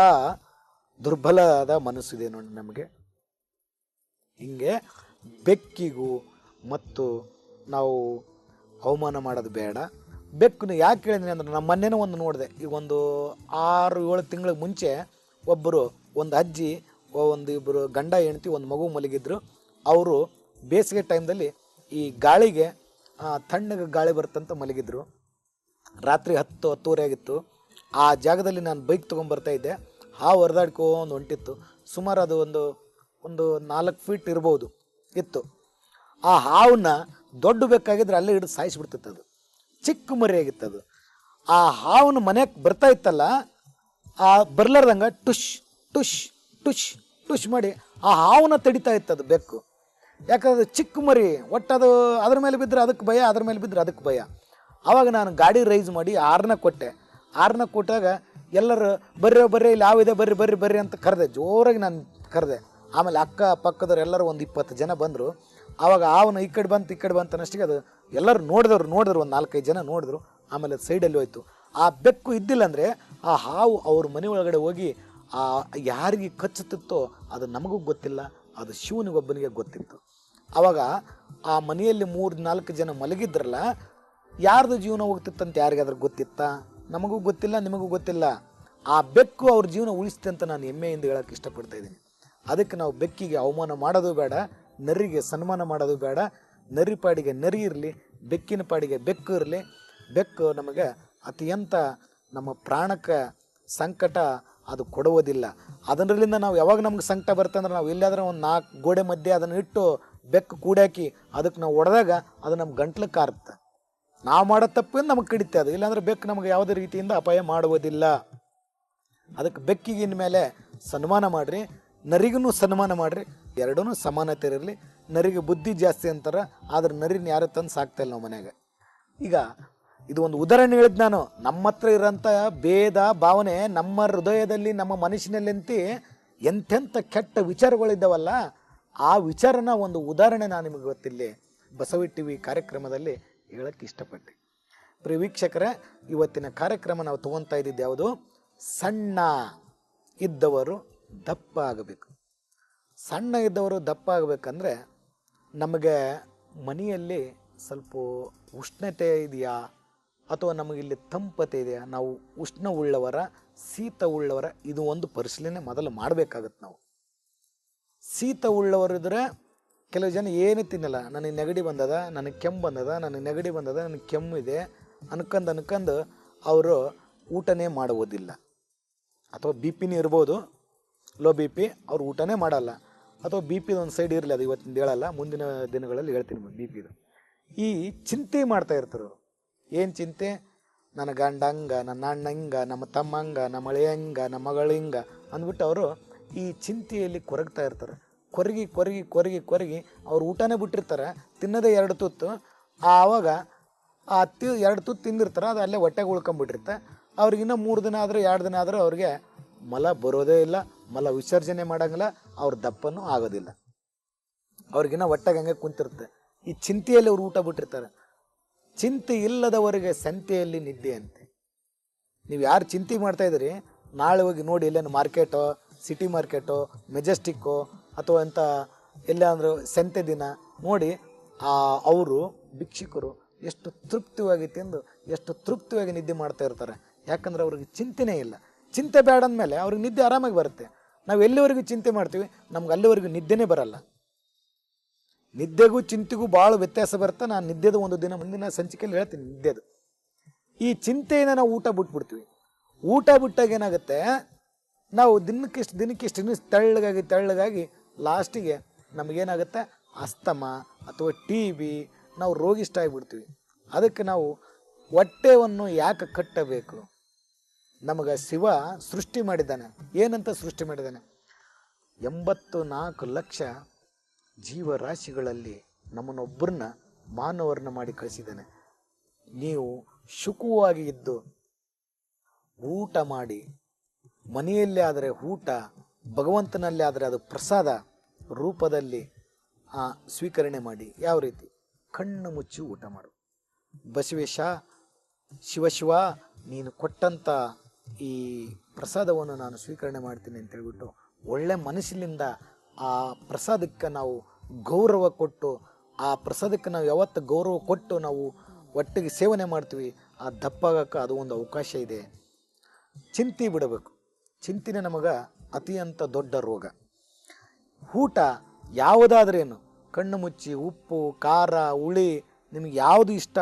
ದುರ್ಬಲವಾದ ಮನಸ್ಸಿದೆ ನೋಡಿ ನಮಗೆ. ಹಿಂಗೆ ಬೆಕ್ಕಿಗೂ ಮತ್ತು ನಾವು ಅವಮಾನ ಮಾಡೋದು ಬೇಡ. ಬೆಕ್ಕನ್ನು ಯಾಕೆ ಹೇಳಿದ್ನಿ ಅಂದ್ರೆ ನಮ್ಮ ಮೊನ್ನೆನೂ ಒಂದು ನೋಡಿದೆ. ಈಗ ಒಂದು ಆರು, ಏಳು ತಿಂಗಳ ಮುಂಚೆ ಒಬ್ಬರು ಒಂದು ಅಜ್ಜಿ, ಒಂದು ಇಬ್ಬರು ಗಂಡ, ಹೆಂಡತಿ, ಒಂದು ಮಗು ಮಲಗಿದ್ರು. ಅವರು ಬೇಸಿಗೆ ಟೈಮ್ದಲ್ಲಿ ಈ ಗಾಳಿಗೆ ತಣ್ಣಗೆ ಗಾಳಿ ಬರುತ್ತಂತ ಮಲಗಿದ್ರು. ರಾತ್ರಿ ಹತ್ತು, ಹತ್ತುವರೆ ಆಗಿತ್ತು. ಆ ಜಾಗದಲ್ಲಿ ನಾನು ಬೈಕ್ ತೊಗೊಂಬರ್ತಾ ಇದ್ದೆ. ಹಾವು ಹೊರದಾಡ್ಕೊಂಡು ಹೊಂಟಿತ್ತು. ಸುಮಾರು ಅದು ಒಂದು ಒಂದು ನಾಲ್ಕು ಫೀಟ್ ಇರ್ಬೋದು. ಇತ್ತು. ಆ ಹಾವನ್ನ ದೊಡ್ಡ ಬೇಕಾಗಿದ್ರೆ ಅಲ್ಲೇ ಹಿಡಿದು ಸಾಯಿಸಿಬಿಡ್ತಿತ್ತು ಅದು. ಚಿಕ್ಕ ಅದು ಆ ಹಾವನ್ನ ಮನೆಗೆ ಬರ್ತಾ ಇತ್ತಲ್ಲ, ಆ ಬರ್ಲಾರ್ದಂಗೆ ಟುಷ್ ಟುಷ್ ಟುಷ್ ಟುಷ್ ಮಾಡಿ ಆ ಹಾವನ್ನ ತಡಿತಾ ಇತ್ತು ಅದು ಬೆಕ್ಕು. ಯಾಕಂದ್ರೆ ಚಿಕ್ಕ ಮರಿ ಒಟ್ಟು ಅದು ಅದ್ರ ಮೇಲೆ ಬಿದ್ದರೆ ಅದಕ್ಕೆ ಭಯ, ಅದ್ರ ಮೇಲೆ ಬಿದ್ದರೆ ಅದಕ್ಕೆ ಭಯ. ಆವಾಗ ನಾನು ಗಾಡಿ ರೈಸ್ ಮಾಡಿ ಆರನ್ನ ಕೊಟ್ಟೆ. ಆರನ್ನ ಕೊಟ್ಟಾಗ ಎಲ್ಲರೂ ಬರ್ರಿ ಬರ್ರಿ, ಇಲ್ಲಿ ಯಾವಿದೆ ಬರ್ರಿ ಬರ್ರಿ ಬರ್ರಿ ಅಂತ ಕರೆದೆ. ಜೋರಾಗಿ ನಾನು ಕರೆದೆ. ಆಮೇಲೆ ಅಕ್ಕ ಪಕ್ಕದವರೆಲ್ಲರೂ ಒಂದು ಇಪ್ಪತ್ತು ಜನ ಬಂದರು. ಆವಾಗ ಅವನು ಈ ಕಡೆ ಬಂತು, ಈ ಕಡೆ ಬಂತು ಅನ್ನೋಷ್ಟಿಗೆ ಅದು ಎಲ್ಲರೂ ನೋಡಿದವ್ರು, ನೋಡಿದ್ರು ಒಂದು ನಾಲ್ಕೈದು ಜನ ನೋಡಿದ್ರು. ಆಮೇಲೆ ಅದು ಸೈಡಲ್ಲಿ ಹೋಯ್ತು. ಆ ಬೆಕ್ಕು ಇದ್ದಿಲ್ಲ ಅಂದರೆ ಆ ಹಾವು ಅವ್ರ ಮನೆ ಒಳಗಡೆ ಹೋಗಿ ಆ ಯಾರಿಗೆ ಕಚ್ಚುತ್ತಿತ್ತೋ ಅದು ನಮಗೂ ಗೊತ್ತಿಲ್ಲ, ಅದು ಶಿವನಿಗೊಬ್ಬನಿಗೆ ಗೊತ್ತಿತ್ತು. ಆವಾಗ ಆ ಮನೆಯಲ್ಲಿ ಮೂರು, ನಾಲ್ಕು ಜನ ಮಲಗಿದ್ರಲ್ಲ, ಯಾರ್ದು ಜೀವನ ಹೋಗ್ತಿತ್ತಂತ ಯಾರಿಗಾದ್ರೂ ಗೊತ್ತಿತ್ತಾ? ನಮಗೂ ಗೊತ್ತಿಲ್ಲ, ನಿಮಗೂ ಗೊತ್ತಿಲ್ಲ. ಆ ಬೆಕ್ಕು ಅವ್ರ ಜೀವನ ಉಳಿಸ್ತಂತ ನಾನು ಹೆಮ್ಮೆಯಿಂದ ಹೇಳೋಕ್ಕೆ ಇಷ್ಟಪಡ್ತಾ ಇದ್ದೀನಿ. ಅದಕ್ಕೆ ನಾವು ಬೆಕ್ಕಿಗೆ ಅವಮಾನ ಮಾಡೋದು ಬೇಡ, ನರಿಗೆ ಸನ್ಮಾನ ಮಾಡೋದು ಬೇಡ, ನರಿ ಪಾಡಿಗೆ ನರಿ ಇರಲಿ, ಬೆಕ್ಕಿನ ಪಾಡಿಗೆ ಬೆಕ್ಕು ಇರಲಿ. ಬೆಕ್ಕು ನಮಗೆ ಅತ್ಯಂತ ನಮ್ಮ ಪ್ರಾಣಕ್ಕೆ ಸಂಕಟ, ಅದು ಕೊಡುವುದಿಲ್ಲ. ಅದರಿಂದ ನಾವು ಯಾವಾಗ ನಮ್ಗೆ ಸಂಕಟ ಬರುತ್ತೆ ಅಂದ್ರೆ ನಾವು ಎಲ್ಲಾದರೂ ಒಂದು ನಾಲ್ಕು ಗೋಡೆ ಮಧ್ಯೆ ಅದನ್ನು ಇಟ್ಟು ಬೆಕ್ಕು ಕೂಡಾಕಿ ಅದಕ್ಕೆ ನಾವು ಒಡೆದಾಗ ಅದು ನಮ್ಮ ಗಂಟ್ಲು ಕಾರುತ್ತೆ. ನಾವು ಮಾಡೋ ತಪ್ಪಿಂದ ನಮಗೆ ಕಡಿತೆ ಅದು. ಇಲ್ಲಾಂದ್ರೆ ಬೆಕ್ಕು ನಮಗೆ ಯಾವುದೇ ರೀತಿಯಿಂದ ಅಪಾಯ ಮಾಡುವುದಿಲ್ಲ. ಅದಕ್ಕೆ ಬೆಕ್ಕಿಗಿನ ಮೇಲೆ ಸನ್ಮಾನ ಮಾಡಿರಿ. ನರಿಗೂ ಸನ್ಮಾನ ಮಾಡಿರಿ ಎರಡೂ ಸಮಾನತೆ ಇರಲಿ. ನರಿಗೆ ಬುದ್ಧಿ ಜಾಸ್ತಿ ಅಂತಾರೆ, ಆದ್ರೆ ನರಿನ ಯಾರು ತಂದು ಸಾಕ್ತಾ ಇಲ್ಲ ನಾವು ಮನೆಯಾಗ. ಈಗ ಇದು ಒಂದು ಉದಾಹರಣೆ ಹೇಳಿದ್ ನಾನು, ನಮ್ಮ ಹತ್ರ ಇರೋಂಥ ಭೇದ ಭಾವನೆ ನಮ್ಮ ಹೃದಯದಲ್ಲಿ, ನಮ್ಮ ಮನಸ್ಸಿನಲ್ಲಿಂತಿ ಎಂಥೆಂಥ ಕೆಟ್ಟ ವಿಚಾರಗಳಿದ್ದಾವಲ್ಲ, ಆ ವಿಚಾರನ ಒಂದು ಉದಾಹರಣೆ ನಾನು ನಿಮಗೆ ಗೊತ್ತಿಲ್ಲಿ ಬಸವಿ ಟಿ ವಿ ಕಾರ್ಯಕ್ರಮದಲ್ಲಿ ಹೇಳಕ್ಕೆ ಇಷ್ಟಪಟ್ಟೆ ಪ್ರಿಯ ವೀಕ್ಷಕರೇ, ಇವತ್ತಿನ ಕಾರ್ಯಕ್ರಮ ನಾವು ತೊಗೊತಾ ಇದ್ದಿದ್ದು ಯಾವುದು? ಸಣ್ಣ ಇದ್ದವರು ದಪ್ಪ ಆಗಬೇಕು ಸಣ್ಣ ಇದ್ದವರು ದಪ್ಪ ಆಗಬೇಕಂದ್ರೆ ನಮಗೆ ಮನೆಯಲ್ಲಿ ಸ್ವಲ್ಪ ಉಷ್ಣತೆ ಇದೆಯಾ? ಅಥವಾ ನಮಗಿಲ್ಲಿ ತಂಪತೆ ಇದೆಯಾ? ನಾವು ಉಷ್ಣ ಉಳ್ಳವರ ಶೀತ ಉಳ್ಳವರ ಇದು ಒಂದು ಪರಿಶೀಲನೆ ಮೊದಲು ಮಾಡಬೇಕಾಗತ್ತೆ ನಾವು. ಶೀತ ಉಳ್ಳವರಿದ್ರೆ ಕೆಲವು ಜನ ಏನು ತಿನ್ನಲ್ಲ. ನನಗೆ ನೆಗಡಿ ಬಂದದ, ನನಗೆ ಕೆಮ್ಮು ಬಂದದ, ನನಗೆ ನೆಗಡಿ ಬಂದದ, ನನಗೆ ಕೆಮ್ಮು ಇದೆ ಅನ್ಕಂದು ಅನ್ಕಂದು ಅವರು ಊಟನೇ ಮಾಡುವುದಿಲ್ಲ. ಅಥವಾ ಬಿ ಪಿನೇ ಇರ್ಬೋದು ಲೋ ಬಿ ಪಿ ಅವ್ರು ಊಟನೇ ಮಾಡಲ್ಲ. ಅಥವಾ ಬಿ ಪಿದು ಒಂದು ಸೈಡ್ ಇರಲಿ, ಅದು ಇವತ್ತಿನ ಹೇಳಲ್ಲ, ಮುಂದಿನ ದಿನಗಳಲ್ಲಿ ಹೇಳ್ತೀನಿ ಬಿ ಪಿದು ಈ ಚಿಂತೆ ಮಾಡ್ತಾ ಇರ್ತಾರೆ ಅವರು. ಏನು ಚಿಂತೆ? ನನ್ನ ಗಂಡ ಹಂಗ, ನನ್ನ ಅಣ್ಣ ಹಿಂಗ, ನಮ್ಮ ತಮ್ಮ ಹಂಗ, ನಮ್ಮ ಅಳೆಯ ಹಂಗ, ನಮ್ಮ ಮಗಳು ಹಿಂಗ ಅಂದ್ಬಿಟ್ಟು ಅವರು ಈ ಚಿಂತೆಯಲ್ಲಿ ಕೊರಗ್ತಾ ಇರ್ತಾರೆ. ಕೊರಗಿ ಕೊರಗಿ ಕೊರಗಿ ಕೊರಗಿ ಅವ್ರು ಊಟನೇ ಬಿಟ್ಟಿರ್ತಾರೆ. ತಿನ್ನೋದೇ ಎರಡು ತುತ್ತು. ಆವಾಗ ಆ ತಿ, ಎರಡು ತುತ್ತು ತಿಂದಿರ್ತಾರೆ, ಅದು ಅಲ್ಲೇ ಹೊಟ್ಟೆಗೆ ಉಳ್ಕೊಂಬಿಟ್ಟಿರುತ್ತೆ. ಅವ್ರಿಗಿನ್ನ ಮೂರು ದಿನ ಆದರೂ, ಎರಡು ದಿನ ಆದರೂ ಅವ್ರಿಗೆ ಮಲ ಬರೋದೇ ಇಲ್ಲ. ಮಲ ವಿಸರ್ಜನೆ ಮಾಡಂಗಿಲ್ಲ, ಅವ್ರ ದಪ್ಪನೂ ಆಗೋದಿಲ್ಲ. ಅವ್ರಿಗಿನ್ನ ಹೊಟ್ಟೆಗೆ ಹಂಗೆ ಕುಂತಿರುತ್ತೆ. ಈ ಚಿಂತೆಯಲ್ಲಿ ಅವ್ರು ಊಟ ಬಿಟ್ಟಿರ್ತಾರೆ. ಚಿಂತೆ ಇಲ್ಲದವರಿಗೆ ಸಂತೆಯಲ್ಲಿ ನಿದ್ದೆ ಅಂತೆ. ನೀವು ಯಾರು ಚಿಂತೆ ಮಾಡ್ತಾ ಇದ್ದೀರಿ? ನಾಳೆ ಹೋಗಿ ನೋಡಿ ಎಲ್ಲೇನು ಮಾರ್ಕೆಟೋ, ಸಿಟಿ ಮಾರ್ಕೆಟೋ, ಮೆಜೆಸ್ಟಿಕ್ಕೋ, ಅಥವಾ ಎಂಥ ಎಲ್ಲ ಅಂದ್ರೆ ಸಂತೆ ದಿನ ನೋಡಿ, ಆ ಅವರು, ಭಿಕ್ಷುಕರು ಎಷ್ಟು ತೃಪ್ತಿಯಾಗಿ ತಿಂದು, ಎಷ್ಟು ತೃಪ್ತಿಯಾಗಿ ನಿದ್ದೆ ಮಾಡ್ತಾ ಇರ್ತಾರೆ. ಯಾಕಂದ್ರೆ ಅವ್ರಿಗೆ ಚಿಂತೆನೇ ಇಲ್ಲ. ಚಿಂತೆ ಬೇಡ ಅಂದಮೇಲೆ ಅವ್ರಿಗೆ ನಿದ್ದೆ ಆರಾಮಾಗಿ ಬರುತ್ತೆ. ನಾವು ಎಲ್ಲಿವರೆಗೂ ಚಿಂತೆ ಮಾಡ್ತೀವಿ? ನಮ್ಗೆ ಅಲ್ಲಿವರೆಗೂ ನಿದ್ದೆನೇ ಬರಲ್ಲ. ನಿದ್ದೆಗೂ ಚಿಂತೆಗೂ ಭಾಳ ವ್ಯತ್ಯಾಸ ಬರುತ್ತೆ. ನಾನು ನಿದ್ದೆದು ಒಂದು ದಿನ ಮುಂದಿನ ಸಂಚಿಕೆಯಲ್ಲಿ ಹೇಳ್ತೀನಿ ನಿದ್ದೆದು. ಈ ಚಿಂತೆಯಿಂದ ನಾವು ಊಟ ಬಿಟ್ಬಿಡ್ತೀವಿ. ಊಟ ಬಿಟ್ಟಾಗ ಏನಾಗುತ್ತೆ? ನಾವು ದಿನಕ್ಕಿಷ್ಟು ದಿನಕ್ಕಿಷ್ಟು ಇನ್ನೂ ತೆಳ್ಳಗಾಗಿ ತೆಳ್ಳಗಾಗಿ ಲಾಸ್ಟಿಗೆ ನಮಗೇನಾಗುತ್ತೆ? ಅಸ್ತಮ ಅಥವಾ ಟಿ ಬಿ ನಾವು ರೋಗಿಷ್ಟ ಆಗಿಬಿಡ್ತೀವಿ ಅದಕ್ಕೆ ನಾವು ಹೊಟ್ಟೆವನ್ನು ಯಾಕೆ ಕಟ್ಟಬೇಕು? ನಮಗೆ ಶಿವ ಸೃಷ್ಟಿ ಮಾಡಿದ್ದಾನೆ. ಏನಂತ ಸೃಷ್ಟಿ ಮಾಡಿದ್ದಾನೆ? ಎಂಬತ್ತು ನಾಲ್ಕು ಲಕ್ಷ ಜೀವರಾಶಿಗಳಲ್ಲಿ ನಮ್ಮನ್ನೊಬ್ಬರನ್ನ ಮಾನವರನ್ನ ಮಾಡಿ ಕಳಿಸಿದ್ದಾನೆ. ನೀವು ಶುಕುವಾಗಿ ಇದ್ದು ಊಟ ಮಾಡಿ ಮನೆಯಲ್ಲೇ ಆದರೆ ಊಟ ಭಗವಂತನಲ್ಲಿ ಆದರೆ ಅದು ಪ್ರಸಾದ ರೂಪದಲ್ಲಿ ಆ, ಸ್ವೀಕರಣೆ ಮಾಡಿ. ಯಾವ ರೀತಿ? ಕಣ್ಣು ಮುಚ್ಚಿ ಊಟ ಮಾಡು. ಬಸವೇಶ ಶಿವ ಶಿವ ನೀನು ಕೊಟ್ಟಂಥ ಈ ಪ್ರಸಾದವನ್ನು ನಾನು ಸ್ವೀಕರಣೆ ಮಾಡ್ತೀನಿ ಅಂತ ಹೇಳ್ಬಿಟ್ಟು ಒಳ್ಳೆ ಮನಸ್ಸಿನಿಂದ ಆ ಪ್ರಸಾದಕ್ಕೆ ನಾವು ಗೌರವ ಕೊಟ್ಟು, ಆ ಪ್ರಸಾದಕ್ಕೆ ನಾವು ಯಾವತ್ತು ಗೌರವ ಕೊಟ್ಟು ನಾವು ಒಟ್ಟಿಗೆ ಸೇವನೆ ಮಾಡ್ತೀವಿ, ಆ ದಪ್ಪಾಗಕ್ಕೆ ಅದು ಒಂದು ಅವಕಾಶ ಇದೆ. ಚಿಂತೆ ಬಿಡಬೇಕು. ಚಿಂತೆನೆ ನಮಗೆ ಅತಿಯಂತ ದೊಡ್ಡ ರೋಗ. ಊಟ ಯಾವುದಾದ್ರೇನು ಕಣ್ಣು ಮುಚ್ಚಿ, ಉಪ್ಪು, ಖಾರ, ಹುಳಿ, ನಿಮಗೆ ಯಾವುದು ಇಷ್ಟ,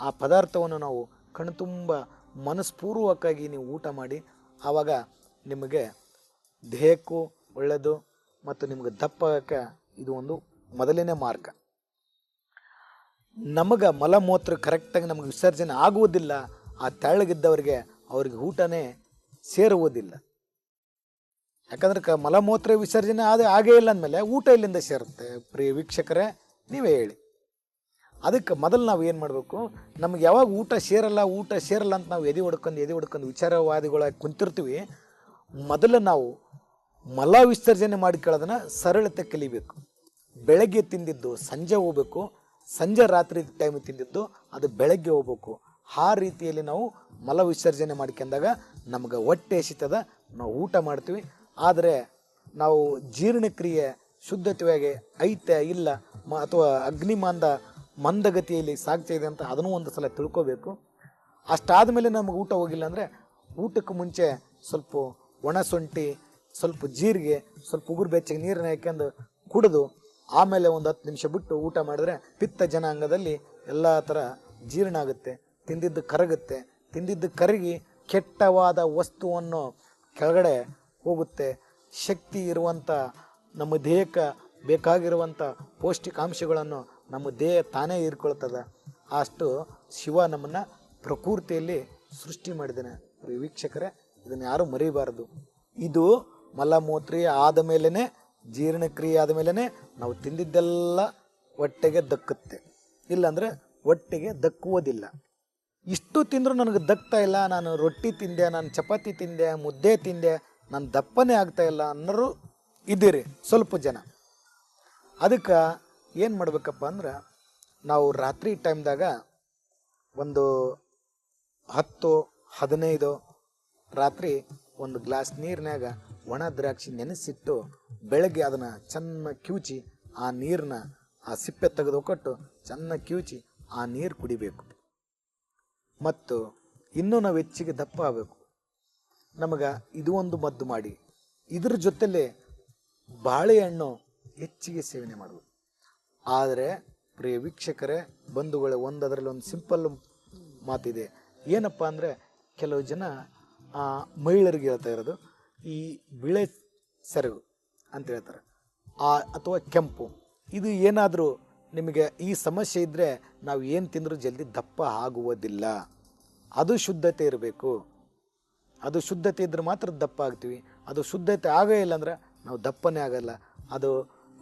ಆ ಪದಾರ್ಥವನ್ನು ನಾವು ಕಣ್ಣು ತುಂಬ ಮನಸ್ಪೂರ್ವಕವಾಗಿ ನೀವು ಊಟ ಮಾಡಿ, ಆವಾಗ ನಿಮಗೆ ದೇಹಕ್ಕೂ ಒಳ್ಳೆಯದು ಮತ್ತು ನಿಮಗೆ ದಪ್ಪಕ್ಕೆ ಇದು ಒಂದು ಮೊದಲನೇ ಮಾರ್ಗ. ನಮಗೆ ಮಲಮೂತ್ರ ಕರೆಕ್ಟಾಗಿ ನಮಗೆ ವಿಸರ್ಜನೆ ಆಗುವುದಿಲ್ಲ, ಆ ತೆಳ್ಳಗಿದ್ದವರಿಗೆ ಅವ್ರಿಗೆ ಊಟನೇ ಸೇರುವುದಿಲ್ಲ. ಯಾಕಂದ್ರೆ ಕ ಮಲಮೂತ್ರ ವಿಸರ್ಜನೆ ಆದ ಆಗೇ ಇಲ್ಲ ಅಂದಮೇಲೆ ಊಟ ಇಲ್ಲಿಂದ ಸೇರುತ್ತೆ. ಪ್ರಿಯ ವೀಕ್ಷಕರೇ, ನೀವೇ ಹೇಳಿ. ಅದಕ್ಕೆ ಮೊದಲು ನಾವು ಏನು ಮಾಡಬೇಕು? ನಮ್ಗೆ ಯಾವಾಗ ಊಟ ಸೇರಲ್ಲ ಊಟ ಸೇರಲ್ಲ ಅಂತ ನಾವು ಎದೆ ಹೊಡ್ಕೊಂಡು ಎದೆ ಹೊಡ್ಕೊಂಡು ವಿಚಾರವಾದಿಗಳಾಗಿ ಕುಂತಿರ್ತೀವಿ, ಮೊದಲು ನಾವು ಮಲ ವಿಸರ್ಜನೆ ಮಾಡಿಕೊಳ್ಳೋದನ್ನ ಸರಳತೆ ಕಲಿಬೇಕು. ಬೆಳಗ್ಗೆ ತಿಂದಿದ್ದು ಸಂಜೆ ಹೋಗ್ಬೇಕು, ಸಂಜೆ ರಾತ್ರಿ ಟೈಮ್ ತಿಂದಿದ್ದು ಅದು ಬೆಳಗ್ಗೆ ಹೋಗ್ಬೇಕು. ಆ ರೀತಿಯಲ್ಲಿ ನಾವು ಮಲ ವಿಸರ್ಜನೆ ಮಾಡ್ಕೊಂಡಾಗ ನಮ್ಗೆ ಹೊಟ್ಟೆ ಎಸಿತದ ನಾವು ಊಟ ಮಾಡ್ತೀವಿ. ಆದರೆ ನಾವು ಜೀರ್ಣಕ್ರಿಯೆ ಶುದ್ಧತೆಯಾಗಿ ಐತೆ ಇಲ್ಲ, ಮ, ಅಥವಾ ಅಗ್ನಿಮಾಂದ ಮಂದಗತಿಯಲ್ಲಿ ಸಾಗ್ತಾ ಇದೆ ಅಂತ ಅದನ್ನೂ ಒಂದು ಸಲ ತಿಳ್ಕೋಬೇಕು. ಅಷ್ಟಾದ ಮೇಲೆ ನಮಗೆ ಊಟ ಹೋಗಿಲ್ಲ ಅಂದರೆ ಊಟಕ್ಕೆ ಮುಂಚೆ ಸ್ವಲ್ಪ ಒಣ ಶುಂಠಿ, ಸ್ವಲ್ಪ ಜೀರಿಗೆ, ಸ್ವಲ್ಪ ಉಗುರು ಬೆಚ್ಚಗೆ ನೀರನ್ನ ಹಾಕ್ಯಂಡು ಕುಡಿದು ಆಮೇಲೆ ಒಂದು ಹತ್ತು ನಿಮಿಷ ಬಿಟ್ಟು ಊಟ ಮಾಡಿದ್ರೆ ಪಿತ್ತ ಜನಾಂಗದಲ್ಲಿ ಎಲ್ಲ ಥರ ಜೀರ್ಣ ಆಗುತ್ತೆ, ತಿಂದಿದ್ದು ಕರಗುತ್ತೆ, ತಿಂದಿದ್ದು ಕರಗಿ ಕೆಟ್ಟವಾದ ವಸ್ತುವನ್ನು ಕೆಳಗಡೆ ಹೋಗುತ್ತೆ. ಶಕ್ತಿ ಇರುವಂಥ ನಮ್ಮ ದೇಹಕ್ಕೆ ಬೇಕಾಗಿರುವಂಥ ಪೌಷ್ಟಿಕಾಂಶಗಳನ್ನು ನಮ್ಮ ದೇಹ ತಾನೇ ಹೀರ್ಕೊಳ್ತದೆ. ಅಷ್ಟು ಶಿವ ನಮ್ಮನ್ನು ಪ್ರಕೃತಿಯಲ್ಲಿ ಸೃಷ್ಟಿ ಮಾಡಿದ್ದಾನೆ. ವೀಕ್ಷಕರೇ, ಇದನ್ನು ಯಾರೂ ಮರಿಬಾರದು. ಇದು ಮಲಮೂತ್ರಿ ಆದ ಮೇಲೇ ಜೀರ್ಣಕ್ರಿಯೆ ಆದ ಮೇಲೇ ನಾವು ತಿಂದಿದ್ದೆಲ್ಲ ಹೊಟ್ಟೆಗೆ ದಕ್ಕುತ್ತೆ. ಇಲ್ಲಾಂದರೆ ಹೊಟ್ಟೆಗೆ ದಕ್ಕುವುದಿಲ್ಲ. ಇಷ್ಟು ತಿಂದರೂ ನನಗೆ ದಕ್ತಾ ಇಲ್ಲ. ನಾನು ರೊಟ್ಟಿ ತಿಂದೆ, ನಾನು ಚಪಾತಿ ತಿಂದೆ, ಮುದ್ದೆ ತಿಂದೆ, ನಾನು ದಪ್ಪನೇ ಆಗ್ತಾ ಇಲ್ಲ ಅನ್ನೋರು ಇದ್ದೀರಿ ಸ್ವಲ್ಪ ಜನ. ಅದಕ್ಕೆ ಏನು ಮಾಡಬೇಕಪ್ಪ ಅಂದ್ರೆ ನಾವು ರಾತ್ರಿ ಟೈಮ್ದಾಗ ಒಂದು ಹತ್ತು, ಹದಿನೈದು, ರಾತ್ರಿ ಒಂದು ಗ್ಲಾಸ್ ನೀರಿನಾಗ ಒಣ ದ್ರಾಕ್ಷಿ ನೆನೆಸಿಟ್ಟು ಬೆಳಗ್ಗೆ ಅದನ್ನು ಚೆನ್ನಾಗಿ ಕಿವುಚಿ ಆ ನೀರನ್ನ ಆ ಸಿಪ್ಪೆ ತೆಗೆದು ಕೊಟ್ಟು ಚೆನ್ನಾಗಿ ಕಿವುಚಿ ಆ ನೀರು ಕುಡಿಬೇಕು. ಮತ್ತು ಇನ್ನೂ ನಾವು ಹೆಚ್ಚಿಗೆ ದಪ್ಪ ಆಗಬೇಕು. ನಮಗೆ ಇದು ಒಂದು ಮದ್ದು ಮಾಡಿ. ಇದ್ರ ಜೊತೆಲೇ ಬಾಳೆಹಣ್ಣು ಹೆಚ್ಚಿಗೆ ಸೇವನೆ ಮಾಡಬೇಕು. ಆದರೆ ಪ್ರಿಯ ವೀಕ್ಷಕರೇ, ಬಂಧುಗಳೇ ಒಂದು ಅದರಲ್ಲಿ ಒಂದು ಸಿಂಪಲ್ ಮಾತಿದೆ. ಏನಪ್ಪ ಅಂದರೆ ಕೆಲವು ಜನ ಮಹಿಳೆಯರಿಗೆ ಹೇಳ್ತಾ ಇರೋದು, ಈ ಬಿಳೆ ಸೆರಗು ಅಂತ ಹೇಳ್ತಾರೆ. ಆ ಅಥವಾ ಕೆಂಪು. ಇದು ಏನಾದರೂ ನಿಮಗೆ ಈ ಸಮಸ್ಯೆ ಇದ್ದರೆ ನಾವು ಏನು ತಿಂದರೂ ಜಲ್ದಿ ದಪ್ಪ ಆಗುವುದಿಲ್ಲ. ಅದು ಶುದ್ಧತೆ ಇರಬೇಕು. ಅದು ಶುದ್ಧತೆ ಇದ್ದರೆ ಮಾತ್ರ ದಪ್ಪ ಆಗ್ತೀವಿ. ಅದು ಶುದ್ಧತೆ ಆಗೇ ಇಲ್ಲ ಅಂದ್ರೆ ನಾವು ದಪ್ಪನೇ ಆಗಲ್ಲ. ಅದು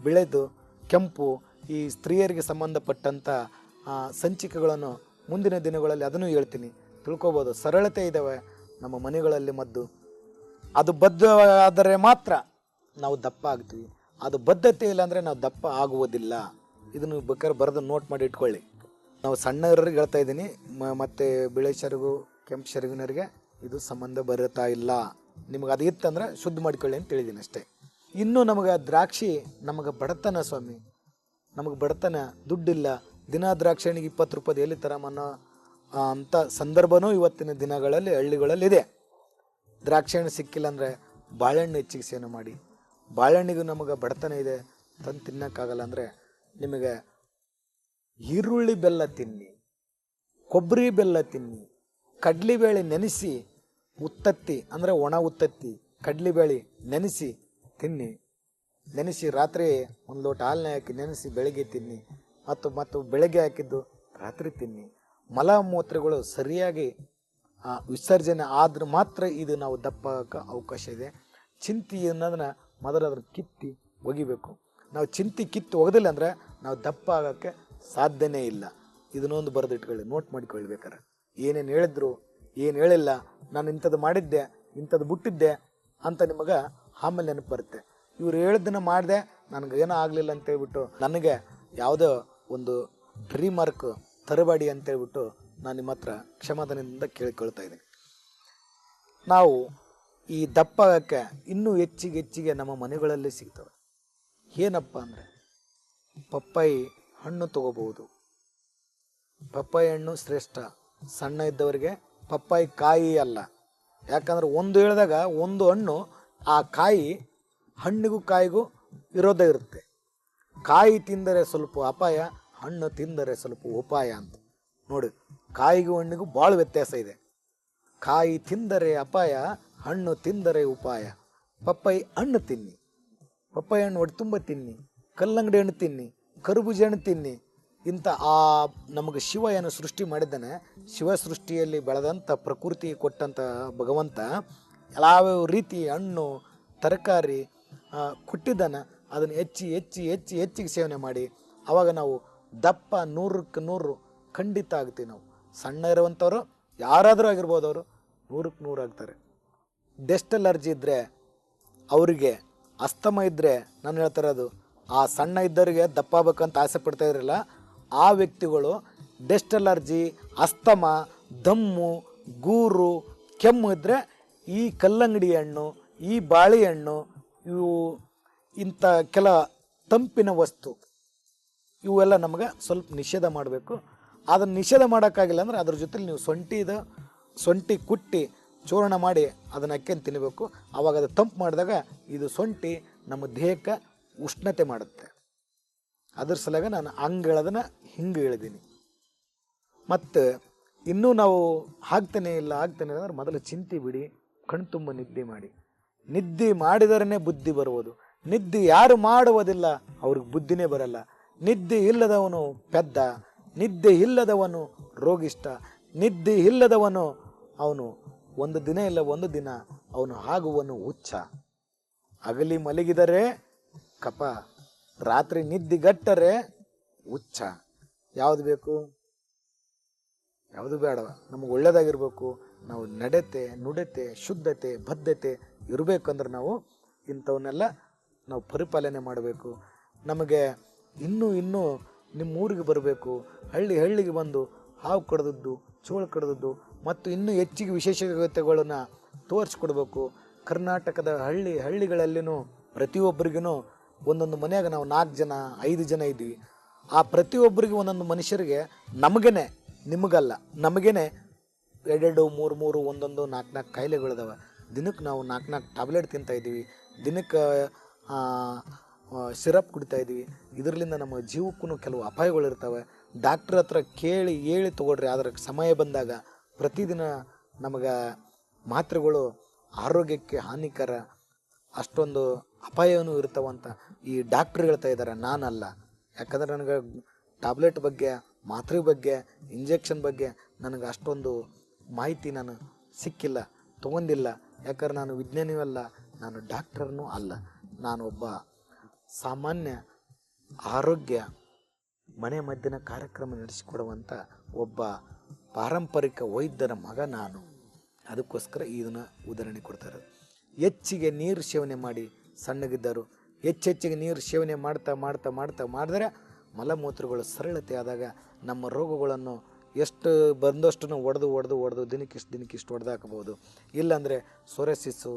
ಬಿಳೆದು ಕೆಂಪು ಈ ಸ್ತ್ರೀಯರಿಗೆ ಸಂಬಂಧಪಟ್ಟಂಥ ಸಂಚಿಕೆಗಳನ್ನು ಮುಂದಿನ ದಿನಗಳಲ್ಲಿ ಅದನ್ನು ಹೇಳ್ತೀನಿ. ತಿಳ್ಕೊಬೋದು. ಸರಳತೆ ಇದ್ದಾವೆ ನಮ್ಮ ಮನೆಗಳಲ್ಲಿ ಮದ್ದು. ಅದು ಬದ್ಧ ಆದರೆ ಮಾತ್ರ ನಾವು ದಪ್ಪ ಆಗ್ತೀವಿ. ಅದು ಬದ್ಧತೆ ಇಲ್ಲ ಅಂದರೆ ನಾವು ದಪ್ಪ ಆಗುವುದಿಲ್ಲ. ಇದನ್ನು ಬೇಕಾದ್ರೆ ಬರೆದು ನೋಟ್ ಮಾಡಿ ಇಟ್ಕೊಳ್ಳಿ. ನಾವು ಸಣ್ಣವರಿಗೆ ಹೇಳ್ತಾ ಇದ್ದೀನಿ. ಮತ್ತೆ ಬಿಳೆ ಸೆರಗು ಕೆಂಪು ಸೆರಗಿನವರಿಗೆ ಇದು ಸಂಬಂಧ ಬರುತ್ತಾ ಇಲ್ಲ. ನಿಮಗೆ ಅದು ಇತ್ತಂದ್ರೆ ಶುದ್ಧ ಮಾಡ್ಕೊಳ್ಳಿ ಅಂತ ಹೇಳಿದ್ದೀನಿ ಅಷ್ಟೇ. ಇನ್ನು ನಮಗೆ ದ್ರಾಕ್ಷಿ, ನಮಗೆ ಬಡತನ ಸ್ವಾಮಿ. ನಮಗೆ ಬಡತನ ದುಡ್ಡಿಲ್ಲ ದಿನ ದ್ರಾಕ್ಷಣಿಗೆ ಇಪ್ಪತ್ತು ರೂಪಾಯಿ ಎಲ್ಲಿ ತರಮನ್ನೋ ಆ, ಅಂಥ ಸಂದರ್ಭನೂ ಇವತ್ತಿನ ದಿನಗಳಲ್ಲಿ ಹಳ್ಳಿಗಳಲ್ಲಿ ಇದೆ. ದ್ರಾಕ್ಷಿ ಸಿಕ್ಕಿಲ್ಲ ಅಂದರೆ ಬಾಳೆಹಣ್ಣು ಹೆಚ್ಚಿಗೆ ಮಾಡಿ. ಬಾಳೆಹಣ್ಣಿಗೂ ನಮಗೆ ಬಡತನ ಇದೆ ತಂದು ತಿನ್ನೋಕ್ಕಾಗಲ್ಲ ಅಂದರೆ ನಿಮಗೆ ಈರುಳ್ಳಿ ಬೆಲ್ಲ ತಿನ್ನಿ ಕೊಬ್ಬರಿ ಬೆಲ್ಲ ತಿನ್ನಿ ಕಡ್ಲಿಬೇಳೆ ನೆನೆಸಿ ಉತ್ತತ್ತಿ ಅಂದರೆ ಒಣ ಉತ್ತತ್ತಿ ಕಡ್ಲಿಬೇಳೆ ನೆನೆಸಿ ತಿನ್ನಿ. ನೆನೆಸಿ ರಾತ್ರಿ ಒಂದು ಲೋಟ ಹಾಲನ್ನ ಹಾಕಿ ನೆನೆಸಿ ಬೆಳಗ್ಗೆ ತಿನ್ನಿ. ಮತ್ತು ಮತ್ತು ಬೆಳಗ್ಗೆ ಹಾಕಿದ್ದು ರಾತ್ರಿ ತಿನ್ನಿ. ಮಲ ಮೂತ್ರಗಳು ಸರಿಯಾಗಿ ವಿಸರ್ಜನೆ ಆದ್ರೆ ಮಾತ್ರ ಇದು ನಾವು ದಪ್ಪ ಅವಕಾಶ ಇದೆ. ಚಿಂತಿ ಅನ್ನೋದನ್ನ ಮೊದಲು ಅದ್ರ ಕಿತ್ತಿ ಒಗಿಬೇಕು. ನಾವು ಚಿಂತಿ ಕಿತ್ತು ಒಗದಿಲ್ಲ ಅಂದರೆ ನಾವು ದಪ್ಪ ಆಗೋಕ್ಕೆ ಸಾಧ್ಯನೇ ಇಲ್ಲ. ಇದನ್ನೊಂದು ಬರೆದಿಟ್ಕೊಳ್ಳಿ ನೋಟ್ ಮಾಡ್ಕೊಳ್ಬೇಕಾರೆ ಏನೇನು ಹೇಳಿದ್ರು, ಏನು ಹೇಳಿಲ್ಲ, ನಾನು ಇಂಥದ್ದು ಮಾಡಿದ್ದೆ, ಇಂಥದ್ದು ಬಿಟ್ಟಿದ್ದೆ ಅಂತ ನಿಮಗೆ ಆಮೇಲೆ ನೆನಪು ಬರುತ್ತೆ. ಇವ್ರು ಹೇಳಿದ್ದನ್ನು ಮಾಡಿದೆ ನನಗೇನೂ ಆಗಲಿಲ್ಲ ಅಂತೇಳ್ಬಿಟ್ಟು ನನಗೆ ಯಾವುದೋ ಒಂದು ರಿಮಾರ್ಕ್ ತರಬೇಡಿ ಅಂತ ಅಂತೇಳ್ಬಿಟ್ಟು ನಾನು ನಿಮ್ಮ ಹತ್ರ ಕ್ಷಮಾದಾನದಿಂದ ಕೇಳಿಕೊಳ್ತಾ ಇದ್ದೀನಿ. ನಾವು ಈ ದಪ್ಪಕ್ಕೆ ಇನ್ನೂ ಹೆಚ್ಚಿಗೆ ಹೆಚ್ಚಿಗೆ ನಮ್ಮ ಮನೆಗಳಲ್ಲಿ ಸಿಗ್ತವೆ. ಏನಪ್ಪ ಅಂದರೆ ಪಪ್ಪಾಯಿ ಹಣ್ಣು ತಗೋಬಹುದು. ಪಪ್ಪಾಯಿ ಹಣ್ಣು ಶ್ರೇಷ್ಠ. ಸಣ್ಣ ಇದ್ದವರಿಗೆ ಪಪ್ಪಾಯಿ ಕಾಯಿ ಅಲ್ಲ. ಯಾಕಂದ್ರೆ ಒಂದು ಹೇಳಿದಾಗ ಒಂದು ಹಣ್ಣು ಆ ಕಾಯಿ ಹಣ್ಣಿಗೂ ಕಾಯಿಗೂ ವಿರೋಧ ಇರುತ್ತೆ. ಕಾಯಿ ತಿಂದರೆ ಸ್ವಲ್ಪ ಅಪಾಯ, ಹಣ್ಣು ತಿಂದರೆ ಸ್ವಲ್ಪ ಉಪಾಯ ಅಂತ. ನೋಡಿ, ಕಾಯಿಗೂ ಹಣ್ಣಿಗೂ ಭಾಳ ವ್ಯತ್ಯಾಸ ಇದೆ. ಕಾಯಿ ತಿಂದರೆ ಅಪಾಯ, ಹಣ್ಣು ತಿಂದರೆ ಉಪಾಯ. ಪಪ್ಪಾಯಿ ಹಣ್ಣು ತಿನ್ನಿ. ಪಪ್ಪಾಯಿ ಹಣ್ಣು ಒಟ್ಟು ತುಂಬ ತಿನ್ನಿ. ಕಲ್ಲಂಗಡಿ ಹಣ್ಣು ತಿನ್ನಿ. ಕರ್ಬೂಜ ಹಣ್ಣು ತಿನ್ನಿ. ಇಂಥ ಆ ನಮಗೆ ಶಿವ ಏನು ಸೃಷ್ಟಿ ಮಾಡಿದ್ದಾನೆ. ಶಿವ ಸೃಷ್ಟಿಯಲ್ಲಿ ಬೆಳೆದಂಥ ಪ್ರಕೃತಿ ಕೊಟ್ಟಂಥ ಭಗವಂತ ಯಾವ ರೀತಿ ಹಣ್ಣು, ತರಕಾರಿ ಆ, ಕೊಟ್ಟಿದ್ದಾನೆ ಅದನ್ನು ಹೆಚ್ಚಿ ಹೆಚ್ಚಿ ಹೆಚ್ಚಿ ಹೆಚ್ಚಿಗೆ ಸೇವನೆ ಮಾಡಿ. ಆವಾಗ ನಾವು ದಪ್ಪ ನೂರಕ್ಕೆ ನೂರು ಖಂಡಿತ ಆಗ್ತೀವಿ ನಾವು. ಸಣ್ಣ ಇರುವಂಥವ್ರು ಯಾರಾದರೂ ಆಗಿರ್ಬೋದು ಅವರು ನೂರಕ್ಕೆ ನೂರು ಆಗ್ತಾರೆ. ಡೆಸ್ಟ್ ಅಲರ್ಜಿ ಇದ್ದರೆ ಅವರಿಗೆ ಅಸ್ತಮ ಇದ್ದರೆ ನಾನು ಹೇಳ್ತಾ ಇರೋದು ಆ ಸಣ್ಣ ಇದ್ದವರಿಗೆ ದಪ್ಪ ಆಗ್ಬೇಕಂತ ಆಸೆ ಪಡ್ತಾ ಇರಲಿಲ್ಲ ಆ ವ್ಯಕ್ತಿಗಳು ಡೆಸ್ಟ್ ಅಲರ್ಜಿ ಅಸ್ತಮ ದಮ್ಮು ಗೂರು ಕೆಮ್ಮು ಇದ್ದರೆ ಈ ಕಲ್ಲಂಗಡಿ ಹಣ್ಣು ಈ ಬಾಳೆಹಣ್ಣು ಇವು ಇಂಥ ಕೆಲ ತಂಪಿನ ವಸ್ತು. ಇವೆಲ್ಲ ನಮಗೆ ಸ್ವಲ್ಪ ನಿಷೇಧ ಮಾಡಬೇಕು. ಅದನ್ನು ನಿಷೇಧ ಮಾಡೋಕ್ಕಾಗಿಲ್ಲ ಅಂದರೆ ಅದ್ರ ಜೊತೆಲಿ ನೀವು ಸೊಂಟಿದ, ಸೊಂಟಿ ಕುಟ್ಟಿ ಚೂರ್ಣ ಮಾಡಿ ಅದನ್ನು ಅಕ್ಕೆನ್ ತಿನ್ನಬೇಕು ಆವಾಗ ಅದು ತಂಪು ಮಾಡಿದಾಗ ಇದು ಸೊಂಟಿ ನಮ್ಮ ದೇಹಕ್ಕೆ ಉಷ್ಣತೆ ಮಾಡುತ್ತೆ. ಅದ್ರ ಸಲುವಾಗಿ ನಾನು ಹಂಗೆ ಹೇಳೋದನ್ನು ಹಿಂಗೆ ಹೇಳಿದ್ದೀನಿ ಮತ್ತು ಇನ್ನೂ ನಾವು ಆಗ್ತಾನೆ ಇಲ್ಲ ಆಗ್ತಾನೆ ಅಂದ್ರೆ ಮೊದಲು ಚಿಂತೆ ಬಿಡಿ ಕಣ್ತುಂಬ ನಿದ್ದೆ ಮಾಡಿ. ನಿದ್ದೆ ಮಾಡಿದರೇ ಬುದ್ಧಿ ಬರುವುದು. ನಿದ್ದೆ ಯಾರು ಮಾಡುವುದಿಲ್ಲ, ಅವ್ರಿಗೆ ಬುದ್ಧಿನೇ ಬರಲ್ಲ. ನಿದ್ದೆ ಇಲ್ಲದವನು ಪೆದ್ದ, ನಿದ್ದೆ ಇಲ್ಲದವನು ರೋಗಿಷ್ಟ, ನಿದ್ದೆ ಇಲ್ಲದವನು ಅವನು ಒಂದು ದಿನ ಇಲ್ಲ, ಒಂದು ದಿನ ಅವನು ಆಗುವನು ಹುಚ್ಚ. ಅಗಲಿ ಮಲಗಿದರೆ ಕಪ, ರಾತ್ರಿ ನಿದ್ದೆಗಟ್ಟರೆ ಹುಚ್ಚ. ಯಾವುದು ಬೇಕು? ಯಾವುದು ಬೇಡ ನಮಗೆ ಒಳ್ಳೇದಾಗಿರ್ಬೇಕು. ನಾವು ನಡತೆ, ನುಡತೆ, ಶುದ್ಧತೆ, ಬದ್ಧತೆ ಇರಬೇಕಂದ್ರೆ ನಾವು ಇಂಥವನ್ನೆಲ್ಲ ನಾವು ಪರಿಪಾಲನೆ ಮಾಡಬೇಕು. ನಮಗೆ ಇನ್ನೂ ಇನ್ನೂ ನಿಮ್ಮ ಊರಿಗೆ ಬರಬೇಕು, ಹಳ್ಳಿ ಹಳ್ಳಿಗೆ ಬಂದು ಹಾವು ಕಡ್ದದ್ದು, ಚೋಳು ಕಡ್ದದ್ದು, ಮತ್ತು ಇನ್ನೂ ಹೆಚ್ಚಿಗೆ ವಿಶೇಷತೆಗಳನ್ನು ತೋರಿಸ್ಕೊಡ್ಬೇಕು. ಕರ್ನಾಟಕದ ಹಳ್ಳಿ ಹಳ್ಳಿಗಳಲ್ಲಿನೂ ಪ್ರತಿಯೊಬ್ಬರಿಗೂ ಒಂದೊಂದು ಮನೆಯಾಗ ನಾವು ನಾಲ್ಕು ಜನ, ಐದು ಜನ ಇದ್ದೀವಿ. ಆ ಪ್ರತಿಯೊಬ್ಬರಿಗೂ ಒಂದೊಂದು ಮನುಷ್ಯರಿಗೆ ನಮಗೇನೆ ನಿಮಗಲ್ಲ, ನಮಗೇನೆ ಎರಡೆರಡು ಮೂರು ಮೂರು, ಒಂದೊಂದು ನಾಲ್ಕು ನಾಲ್ಕು ಕಾಯಿಲೆಗಳಿದಾವೆ. ದಿನಕ್ಕೆ ನಾವು ನಾಲ್ಕು ನಾಲ್ಕು ಟ್ಯಾಬ್ಲೆಟ್ ತಿಂತಾ ಇದ್ದೀವಿ. ದಿನಕ್ಕೆ ಸಿರಪ್ ಕುಡಿತಾ ಇದ್ದೀವಿ. ಇದರಿಂದ ನಮ್ಮ ಜೀವಕ್ಕೂ ಕೆಲವು ಅಪಾಯಗಳಿರ್ತವೆ. ಡಾಕ್ಟ್ರ್ ಹತ್ರ ಕೇಳಿ, ಹೇಳಿ ತೊಗೊಳ್ರಿ. ಆದರೆ ಸಮಯ ಬಂದಾಗ ಪ್ರತಿದಿನ ನಮಗೆ ಮಾತ್ರೆಗಳು ಆರೋಗ್ಯಕ್ಕೆ ಹಾನಿಕರ ಅಷ್ಟೊಂದು ಅಪಾಯವೂ ಅಂತ ಈ ಡಾಕ್ಟ್ರ್ ಹೇಳ್ತಾ ಇದ್ದಾರೆ. ನಾನಲ್ಲ. ಯಾಕಂದ್ರೆ ನನಗೆ ಟ್ಯಾಬ್ಲೆಟ್ ಬಗ್ಗೆ, ಮಾತ್ರೆ ಬಗ್ಗೆ, ಇಂಜೆಕ್ಷನ್ ಬಗ್ಗೆ ನನಗೆ ಅಷ್ಟೊಂದು ಮಾಹಿತಿ ನಾನು ಸಿಕ್ಕಿಲ್ಲ, ತೊಗೊಂಡಿಲ್ಲ. ಯಾಕಂದ್ರೆ ನಾನು ವಿಜ್ಞಾನಿಯೂ ಅಲ್ಲ, ನಾನು ಡಾಕ್ಟರ್ನೂ ಅಲ್ಲ. ನಾನು ಒಬ್ಬ ಸಾಮಾನ್ಯ ಆರೋಗ್ಯ ಮನೆ ಮದ್ದಿನ ಕಾರ್ಯಕ್ರಮ ನಡೆಸಿಕೊಡುವಂಥ ಒಬ್ಬ ಪಾರಂಪರಿಕ ವೈದ್ಯರ ಮಗ ನಾನು. ಅದಕ್ಕೋಸ್ಕರ ಇದನ್ನು ಉದಾಹರಣೆ ಕೊಡ್ತಾರೆ ಹೆಚ್ಚಿಗೆ ನೀರು ಸೇವನೆ ಮಾಡಿ ಸಣ್ಣಗಿದ್ದರು ಹೆಚ್ಚೆಚ್ಚಿಗೆ ನೀರು ಸೇವನೆ ಮಾಡ್ತಾ ಮಾಡ್ತಾ ಮಾಡ್ತಾ ಮಾಡಿದ್ರೆ ಮಲಮೂತ್ರಗಳು ಸರಳತೆ ಆದಾಗ ನಮ್ಮ ರೋಗಗಳನ್ನು ಎಷ್ಟು ಬಂದಷ್ಟು ಒಡೆದು ಒಡೆದು ಒಡೆದು ದಿನಕ್ಕಿಷ್ಟು ದಿನಕ್ಕಿಷ್ಟು ಹೊಡೆದು ಹಾಕ್ಬೋದು ಇಲ್ಲಾಂದರೆ psoriasis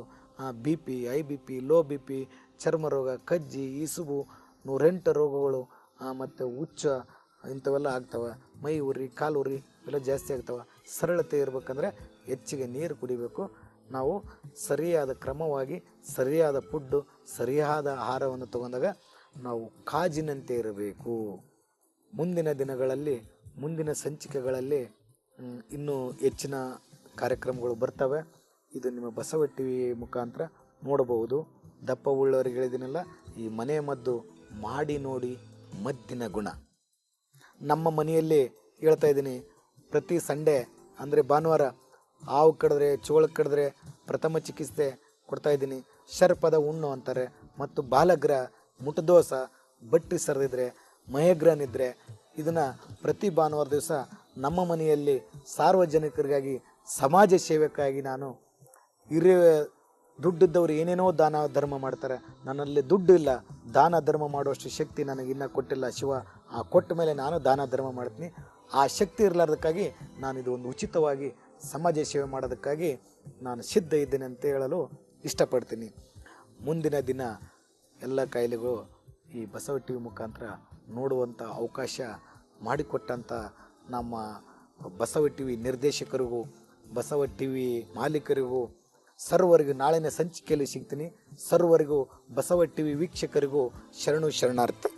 B P, high B P, low B P, ಚರ್ಮ ರೋಗ, ಕಜ್ಜಿ, ಇಸುಬು, ನೂರೆಂಟು ರೋಗಗಳು ಮತ್ತು ಹುಚ್ಚ, ಇಂಥವೆಲ್ಲ ಆಗ್ತವೆ. ಮೈ ಉರಿ, ಕಾಲು ಉರಿ ಎಲ್ಲ ಜಾಸ್ತಿ ಆಗ್ತವೆ. ಸರಳತೆ ಇರಬೇಕಂದ್ರೆ ಹೆಚ್ಚಿಗೆ ನೀರು ಕುಡಿಬೇಕು. ನಾವು ಸರಿಯಾದ ಕ್ರಮವಾಗಿ ಸರಿಯಾದ ಫುಡ್ಡು, ಸರಿಯಾದ ಆಹಾರವನ್ನು ತಗೊಂಡಾಗ ನಾವು ಕಾಜಿನಂತೆ ಇರಬೇಕು. ಮುಂದಿನ ದಿನಗಳಲ್ಲಿ ಮುಂದಿನ ಸಂಚಿಕೆಗಳಲ್ಲಿ ಇನ್ನೂ ಹೆಚ್ಚಿನ ಕಾರ್ಯಕ್ರಮಗಳು ಬರ್ತವೆ. ಇದು ನಿಮ್ಮ ಬಸವ ಟಿ ವಿ ಮುಖಾಂತರ ನೋಡಬಹುದು. ದಪ್ಪ ಉಳ್ಳವರಿಗೆ ಹೇಳಿದಿನಲ್ಲ, ಈ ಮನೆ ಮದ್ದು ಮಾಡಿ ನೋಡಿ ಮದ್ದಿನ ಗುಣ. ನಮ್ಮ ಮನೆಯಲ್ಲಿ ಹೇಳ್ತಾ ಇದ್ದೀನಿ, ಪ್ರತಿ ಸಂಡೇ, ಅಂದರೆ ಭಾನುವಾರ, ಹಾವು ಕಡಿದ್ರೆ, ಚೋಳ ಕಡಿದ್ರೆ ಪ್ರಥಮ ಚಿಕಿತ್ಸೆ ಕೊಡ್ತಾ ಇದ್ದೀನಿ. ಶರ್ಪದ ಹುಣ್ಣು ಅಂತಾರೆ, ಮತ್ತು ಬಾಲಗ್ರ ಮುಟದೋಸ ಬಟ್ಟಿ ಸರಿದಿದ್ರೆ ಮಯಗ್ರನಿದ್ರೆ ಇದನ್ನು ಪ್ರತಿ ಭಾನುವಾರ ದಿವಸ ನಮ್ಮ ಮನೆಯಲ್ಲಿ ಸಾರ್ವಜನಿಕರಿಗಾಗಿ ಸಮಾಜ ಸೇವೆಕ್ಕಾಗಿ ನಾನು ಹಿರಿಯ ದುಡ್ಡಿದ್ದವರು ಏನೇನೋ ದಾನ ಧರ್ಮ ಮಾಡ್ತಾರೆ. ನನ್ನಲ್ಲಿ ದುಡ್ಡು ಇಲ್ಲ. ದಾನ ಧರ್ಮ ಮಾಡುವಷ್ಟು ಶಕ್ತಿ ನನಗೆ ಇನ್ನೂ ಕೊಟ್ಟಿಲ್ಲ ಶಿವ. ಆ ಕೊಟ್ಟ ಮೇಲೆ ನಾನು ದಾನ ಧರ್ಮ ಮಾಡ್ತೀನಿ. ಆ ಶಕ್ತಿ ಇರಲಾರ್ದಕ್ಕಾಗಿ ನಾನು ಇದು ಒಂದು ಉಚಿತವಾಗಿ ಸಮಾಜ ಸೇವೆ ಮಾಡೋದಕ್ಕಾಗಿ ನಾನು ಸಿದ್ಧ ಇದ್ದೇನೆ ಅಂತ ಹೇಳಲು ಇಷ್ಟಪಡ್ತೀನಿ. ಮುಂದಿನ ದಿನ ಎಲ್ಲ ಕಾಯಿಲೆಗಳು ಈ ಬಸವ ಟಿ ವಿ ಮುಖಾಂತರ ನೋಡುವಂಥ ಅವಕಾಶ ಮಾಡಿಕೊಟ್ಟಂಥ ನಮ್ಮ ಬಸವ ಟಿ ವಿ ನಿರ್ದೇಶಕರಿಗೂ, ಬಸವ ಟಿ ವಿ ಮಾಲೀಕರಿಗೂ, ಸರ್ವರಿಗೂ ನಾಳಿನ ಸಂಚಿಕೆಯಲ್ಲಿ ಸಿಗ್ತೀನಿ. ಸರ್ವರಿಗೂ, ಬಸವ ಟಿ ವಿ ವೀಕ್ಷಕರಿಗೂ ಶರಣು ಶರಣಾರ್ಥಿ.